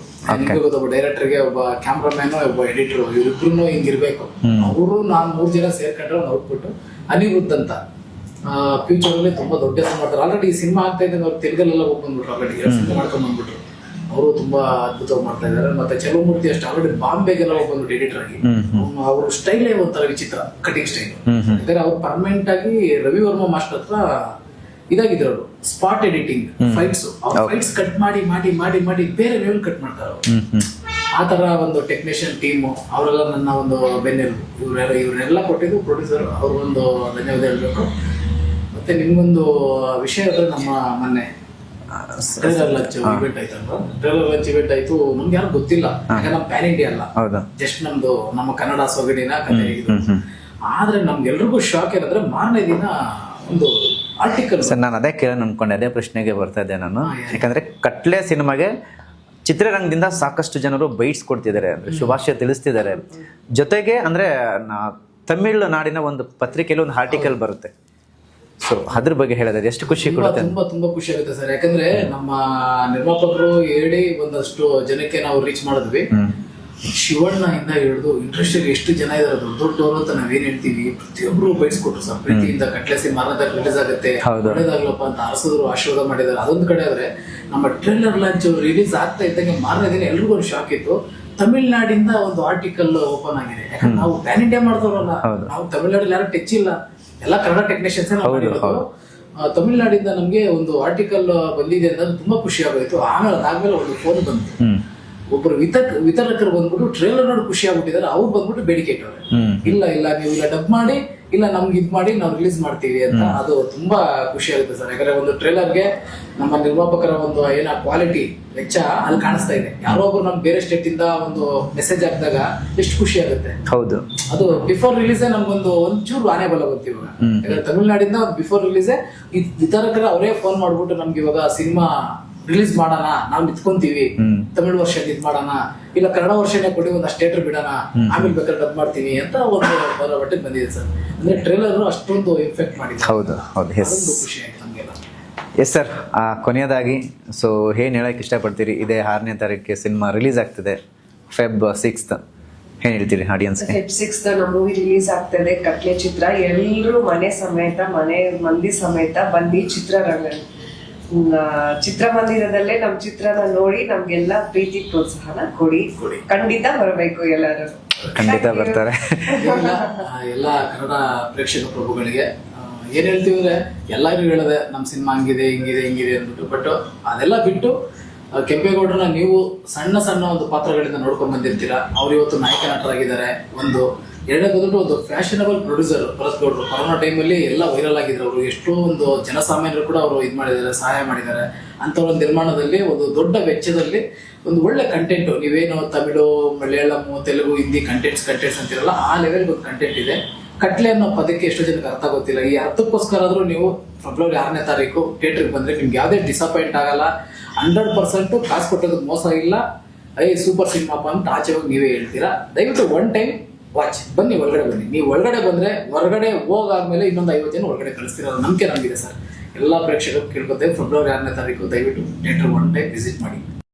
ಗೊತ್ತ ಡೈರೆಕ್ಟರ್ಗೆ ಒಬ್ಬ ಡೈರೆಕ್ಟರ್ಗೆ ಒಬ್ಬ ಕ್ಯಾಮ್ರಾಮ್ಯಾನ್ ಒಬ್ಬ ಎಡಿಟರ್ ಇವರಿಬ್ರು ಹಿಂಗಿರ್ಬೇಕು ಅವರು ನಾನ್ ಮೂರ್ ಜನ ಸೇರ್ಕೊಂಡ್ರೆ ನೋಡ್ಬಿಟ್ಟು ಅನಿರುದ್ಧ್ ಅಂತ. ಫ್ಯೂಚರ್ ಅಲ್ಲಿ ತುಂಬಾ ದೊಡ್ಡ ಮಾಡ್ತಾರೆ. ಆಲ್ರೆಡಿ ಈ ಸಿನಿಮಾ ಆಗ್ತಾ ಇದೆ ಅವ್ರು ತೆಲುಗಲ್ಲೆಲ್ಲ ಹೋಗಿ ಬಂದ್ಬಿಟ್ರು ಆಲ್ರೆಡಿ ಮಾಡ್ಕೊಂಡ್ ಬಂದ್ಬಿಟ್ರು. ಅವರು ತುಂಬಾ ಅದ್ಭುತವಾಗಿ ಮಾಡ್ತಾ ಇದ್ದಾರೆ. ಮತ್ತೆ ಚಲುಮೂರ್ತಿ ಅಷ್ಟು. ಆಲ್ರೆಡಿ ಬಾಂಬೆಗೆಲ್ಲ ಬಂದ್ಬಿಟ್ಟು ಎಡಿಟರ್ ಆಗಿ. ಅವ್ರ ಸ್ಟೈಲೇ ಒಂಥರ ವಿಚಿತ್ರ ಕಟಿಂಗ್ ಸ್ಟೈಲ್ ಯಾಕಂದ್ರೆ ಅವ್ರು ಪರ್ಮನೆಂಟ್ ಆಗಿ ರವಿ ವರ್ಮ ಮಾಸ್ಟರ್ ಹತ್ರ ಇದಾಗಿದ್ರು ಅವರು. ಸ್ಪಾಟ್ ಎಡಿಟಿಂಗ್ ಫೈಟ್ಸ್ ಅವ್ರ ಫೈಟ್ಸ್ ಕಟ್ ಮಾಡಿ ಮಾಡಿ ಮಾಡಿ ಮಾಡಿ ಬೇರೆ ಲೆವೆಲ್ ಕಟ್ ಮಾಡ್ತಾರೆ ಅವರು. ಆ ತರ ಒಂದು ಟೆಕ್ನಿಷಿಯನ್ ಟೀಮ್ ಅವರೆಲ್ಲ ನನ್ನ ಒಂದು ಬೆನ್ನೆಲು ಇವರೆಲ್ಲ ಇವ್ರನ್ನೆಲ್ಲ ಕೊಟ್ಟಿದ್ದು ಪ್ರೊಡ್ಯೂಸರ್ ಅವ್ರಿಗೊಂದು ಧನ್ಯವಾದ ಹೇಳ್ಬೇಕು. ಮತ್ತೆ ನಿಮ್ಗೊಂದು ವಿಷಯ ಅಂದ್ರೆ ನಮ್ಮ ಮೊನ್ನೆ ಟ್ರೇಲರ್ ಲಂಚ್ ಇವೆಂಟ್ ಆಯ್ತಲ್ವಾ ಟ್ರೇಲರ್ ಲಂಚ್ ಇವೆಂಟ್ ಆಯ್ತು. ನಮ್ಗೆ ಯಾರು ಗೊತ್ತಿಲ್ಲ. ಯಾಕಂದ್ರೆ ಪ್ಯಾನ್ ಇಂಡಿಯಾ ಅಲ್ಲ. ಹೌದು? ಜಸ್ಟ್ ನಮ್ದು ನಮ್ಮ ಕನ್ನಡ ಸೊಗಡಿನ ಕಥೆ ಇದು. ಆದ್ರೆ ನಮ್ಗೆಲ್ರಿಗೂ ಶಾಕ್ ಏನಂದ್ರೆ ಮಾರನೇ ದಿನ ಒಂದು ಆರ್ಟಿಕಲ್ ಸರ್ ನಾನು ಅದೇ ಕೇಳೋಣ ಅನ್ಕೊಂಡೆ ಅದೇ ಪ್ರಶ್ನೆಗೆ ಬರ್ತಾ ಇದ್ದೆ ನಾನು. ಯಾಕಂದ್ರೆ ಕಟ್ಲೆ ಸಿನಿಮಾಗೆ ಚಿತ್ರರಂಗದಿಂದ ಸಾಕಷ್ಟು ಜನರು ಬೈಟ್ಸ್ ಕೊಡ್ತಿದ್ದಾರೆ. ಅಂದ್ರೆ ಶುಭಾಶಯ ತಿಳಿಸ್ತಿದ್ದಾರೆ. ಜೊತೆಗೆ ಅಂದ್ರೆ ನಾ- ತಮಿಳು ನಾಡಿನ ಒಂದು ಪತ್ರಿಕೆಯಲ್ಲಿ ಒಂದು ಆರ್ಟಿಕಲ್ ಬರುತ್ತೆ. ಸೊ ಅದ್ರ ಬಗ್ಗೆ ಹೇಳಿದ್ರೆ ಎಷ್ಟು ಖುಷಿ ತುಂಬಾ ಕೊಡುತ್ತೆ ತುಂಬಾ ತುಂಬಾ ಖುಷಿ ಆಗುತ್ತೆ ಸರ್. ಯಾಕಂದ್ರೆ ನಮ್ಮ ನಿರ್ಮಾಪಕರು ಹೇಳಿ ಒಂದಷ್ಟು ಜನಕ್ಕೆ ನಾವು ರೀಚ್ ಮಾಡಿದ್ವಿ. ಶಿವಣ್ಣ ಇಂದ ಹಿಡಿದು ಇಂಡಸ್ಟ್ರಿಯಲ್ಲಿ ಎಷ್ಟು ಜನ ಇದಾರೆ ದೊಡ್ಡ ದೊಡ್ಡವರು ಅಂತ ನಾವೇನ್ ಹೇಳ್ತೀವಿ ಪ್ರತಿಯೊಬ್ರು ಬಯಸ್ಕೊಟ್ರು ಸರ್. ಪ್ರೀತಿಯಿಂದ ಕಟ್ಲೆಸಿ ಮಾರದಾಗ ರಿಲೀಸ್ ಆಗುತ್ತೆ. ಒಳ್ಳೇದಾಗ್ಲಪ್ಪ ಅಂತ ಅರಸಿದ್ರು ಆಶೀರ್ವಾದ ಮಾಡಿದಾರೆ ಅದೊಂದ್ ಕಡೆ ಆದ್ರೆ ನಮ್ಮ ಟ್ರೇಲರ್ ಲಾಂಚ್ ರಿಲೀಸ್ ಆಗ್ತಾ ಇದ್ದಂಗೆ ಮಾರನೇ ದಿನ ಎಲ್ರಿಗೂ ಒಂದು ಶಾಕ್ ಇತ್ತು. ತಮಿಳ್ನಾಡಿಂದ ಒಂದು ಆರ್ಟಿಕಲ್ ಓಪನ್ ಆಗಿದೆ. ಯಾಕಂದ್ರೆ ನಾವು ಪ್ಯಾನ್ ಇಂಡಿಯಾ ಮಾಡ್ತವ್ರಲ್ಲ ನಾವು ತಮಿಳ್ನಾಡಲ್ಲಿ ಯಾರು ಟಚ್ ಇಲ್ಲ. ಎಲ್ಲ ಕನ್ನಡ ಟೆಕ್ನಿಷಿಯನ್ಸ್ ತಮಿಳ್ನಾಡಿಂದ ನಮ್ಗೆ ಒಂದು ಆರ್ಟಿಕಲ್ ಬಂದಿದೆ ಅಂತ ತುಂಬಾ ಖುಷಿ ಆಗೋಯ್ತು. ಆಮೇಲೆ ಅದಾದ್ಮೇಲೆ ಒಂದು ಫೋನ್ ಬಂತು. ಒಬ್ಬರು ಒಬ್ರು ವಿತಕ್ ವಿತರಕರು ಬಂದ್ಬಿಟ್ಟು ಟ್ರೇಲರ್ ನೋಡಿ ಖುಷಿ ಆಗ್ಬಿಟ್ಟಿದ್ದಾರೆ. ಅವ್ರು ಬಂದ್ಬಿಟ್ಟು ಬೇಡಿಕೆ ಇಟ್ಟವ್ರೆ. ಇಲ್ಲ ಇಲ್ಲ ನೀವು ಇಲ್ಲ ಡಬ್ ಮಾಡಿ ಇಲ್ಲ ನಮ್ಗೆ ಇದ್ ಮಾಡಿ ನಾವು ರಿಲೀಸ್ ಮಾಡ್ತೀವಿ ಅಂತ ಅದು ತುಂಬಾ ಖುಷಿ ಆಗುತ್ತೆ ಸರ್. ಯಾಕಂದ್ರೆ ಒಂದು ಟ್ರೇಲರ್ಗೆ ನಮ್ಮ ನಿರ್ಮಾಪಕರ ಒಂದು ಏನ ಕ್ವಾಲಿಟಿ ವೆಚ್ಚ ಅಲ್ಲಿ ಕಾಣಿಸ್ತಾ ಇದೆ. ಯಾರೋ ಒಬ್ರು ನಮ್ ಬೇರೆ ಸ್ಟೇಟ್ ಇಂದ ಒಂದು ಮೆಸೇಜ್ ಹಾಕಿದಾಗ ಎಷ್ಟು ಖುಷಿ ಆಗುತ್ತೆ. ಹೌದು. ಅದು ಬಿಫೋರ್ ರಿಲೀಸ್ ನಮ್ಗೊಂದು ಒಂಚೂರು ಆನೆ ಬಲ ಗೊತ್ತಿ ಇವಾಗ. ಯಾಕಂದ್ರೆ ತಮಿಳ್ನಾಡಿಂದ ಬಿಫೋರ್ ರಿಲೀಸ್ ವಿತರಕರ ಅವರೇ ಫೋನ್ ಮಾಡ್ಬಿಟ್ಟು ನಮ್ಗೆ ಇವಾಗ ಸಿನಿಮಾ ರಿಲೀಸ್ ಮಾಡೋಣ ನಾವು ನಿಂತ್ಕೊಂತೀವಿ. ತಮಿಳ್ ವರ್ಷಕ್ಕೆ ಇದ್ ಮಾಡೋಣ. ಇಲ್ಲ ಕನ್ನಡ ವರ್ಷನೇ ಕೊಡಿ ಒಂದು ಥಿಯೇಟರ್ ಬಿಡೋಣ ಆಮೇಲೆ ಬೇಕಾದ್ರೆ ಡಬ್ ಮಾಡ್ತೀನಿ ಅಂತ ಒಂದು ಬರೋ ಮಟ್ಟಿಗೆ ಬಂದಿದೆ ಸರ್. ಅಂದ್ರೆ ಟ್ರೇಲರ್ ಅಷ್ಟೊಂದು ಎಫೆಕ್ಟ್ ಮಾಡಿದೆ. ಹೌದು ಹೌದು ಖುಷಿ ಆಯ್ತು ನಮ್ಗೆಲ್ಲ ಎಸ್ ಸರ್ ಕೊನೆಯದಾಗಿ ಸೊ ಏನು ಹೇಳಕ್ಕೆ ಇಷ್ಟಪಡ್ತೀರಿ? ಇದೇ ಆರನೇ ತಾರೀಕಿಗೆ ಸಿನಿಮಾ ರಿಲೀಸ್ ಆಗ್ತಿದೆ. ಫೆಬ್ ಸಿಕ್ಸ್ತ್ ಏನು ಹೇಳ್ತೀರಿ ಆಡಿಯನ್ಸ್ ಫೆಬ್ ಸಿಕ್ಸ್ ನಮ್ಮ ಮೂವಿ ರಿಲೀಸ್ ಆಗ್ತದೆ ಕಟ್ಲೆ ಚಿತ್ರ. ಎಲ್ಲರೂ ಮನೆ ಸಮೇತ ಮನೆ ಮಂದಿ ಸಮೇತ ಬಂದು ಚಿತ್ರರಂಗ ಚಿತ್ರಮಂದಿರದಲ್ಲೇ ನಮ್ ಚಿತ್ರನ ನೋಡಿ ನಮ್ಗೆಲ್ಲ ಪ್ರೀತಿ ಪ್ರೋತ್ಸಾಹನ ಕೊಡಿ. ಕೊಡಿ. ಖಂಡಿತ ಬರಬೇಕು ಎಲ್ಲರೂ. ಖಂಡಿತ ಬರ್ತಾರೆ. ಎಲ್ಲ ಕನ್ನಡ ಪ್ರೇಕ್ಷಕ ಪ್ರಭುಗಳಿಗೆ ಏನ್ ಹೇಳ್ತೀವಿ ಅಂದ್ರೆ ಎಲ್ಲಾರು ಹೇಳದೆ ನಮ್ ಸಿನಿಮಾ ಹಂಗಿದೆ ಹಿಂಗಿದೆ ಹಿಂಗಿದೆ ಅಂದ್ಬಿಟ್ಟು ಬಟ್ ಅದೆಲ್ಲ ಬಿಟ್ಟು ಕೆಂಪೇಗೌಡರನ್ನ ನೀವು ಸಣ್ಣ ಸಣ್ಣ ಒಂದು ಪಾತ್ರಗಳಿಂದ ನೋಡ್ಕೊಂಡ್ ಬಂದಿರ್ತೀರಾ? ಅವ್ರು ಇವತ್ತು ನಾಯಕ ನಟರಾಗಿದ್ದಾರೆ ಒಂದು ಎರಡನೇ ಬಂದ್ಬಿಟ್ಟು ಒಂದು ಫ್ಯಾಷನಬಲ್ ಪ್ರೊಡ್ಯೂಸರ್ ಭರತ್ ಗೌಡರು. ಕೊರೋನಾ ಟೈಮಲ್ಲಿ ಎಲ್ಲ ವೈರಲ್ ಆಗಿದ್ರು ಅವರು. ಎಷ್ಟೋ ಒಂದು ಜನಸಾಮಾನ್ಯರು ಕೂಡ ಅವರು ಇದು ಮಾಡಿದ್ದಾರೆ, ಸಹಾಯ ಮಾಡಿದ್ದಾರೆ. ಅಂಥವ್ರ ನಿರ್ಮಾಣದಲ್ಲಿ ಒಂದು ದೊಡ್ಡ ವೆಚ್ಚದಲ್ಲಿ ಒಂದು ಒಳ್ಳೆ ಕಂಟೆಂಟು ನೀವೇನು ತಮಿಳು, ಮಲಯಾಳಂ, ತೆಲುಗು, ಹಿಂದಿ ಕಂಟೆಂಟ್ಸ್ ಕಂಟೆಂಟ್ಸ್ ಅಂತಿರಲ್ಲ, ಆ ಲೆವೆಲ್ಗೆ ಒಂದು ಕಂಟೆಂಟ್ ಇದೆ. ಕಟ್ಲೆ ಅನ್ನೋ ಪದಕ್ಕೆ ಎಷ್ಟೋ ಜನಕ್ಕೆ ಅರ್ಥ ಗೊತ್ತಿಲ್ಲ ಈ ಅರ್ಥಕ್ಕೋಸ್ಕರ ಆದರೂ ನೀವು ಫೆಬ್ರವರಿ ಆರನೇ ತಾರೀಕು ಥಿಯೇಟ್ರಿಗೆ ಬಂದರೆ ನಿಮ್ಗೆ ಯಾವುದೇ ಡಿಸಪಾಯಿಂಟ್ ಆಗಲ್ಲ. ಹಂಡ್ರೆಡ್ ಪರ್ಸೆಂಟು ಕಾಸು ಕೊಟ್ಟೋದಕ್ಕೆ ಮೋಸ ಇಲ್ಲ. ಐ ಸೂಪರ್ ಸಿನಿಮಾಪ ಅಂತ ಆಚೆ ಹೋಗಿ ನೀವೇ ಹೇಳ್ತೀರಾ? ದಯವಿಟ್ಟು ಒನ್ ಟೈಮ್ ವಾಚ್ ಬನ್ನಿ, ಒಳಗಡೆ ಬನ್ನಿ. ನೀವು ಒಳಗಡೆ ಬಂದರೆ ಹೊರಗಡೆ ಹೋಗಾದ್ಮೇಲೆ ಇನ್ನೊಂದು ಐವತ್ತು ಜನ ಒಳಗಡೆ ಕಳಿಸ್ತೀರ ನಂಬಿಕೆ ನಮಗಿದೆ ಸರ್. ಎಲ್ಲ ಪ್ರೇಕ್ಷಕರು ಕೇಳ್ಕೊತೇವೆ. ಫೆಬ್ರವರಿ ಆರನೇ ತಾರೀಕು ದಯವಿಟ್ಟು ಥಿಯೇಟರ್ ಒನ್ ಡೇ ವಿಸಿಟ್ ಮಾಡಿ.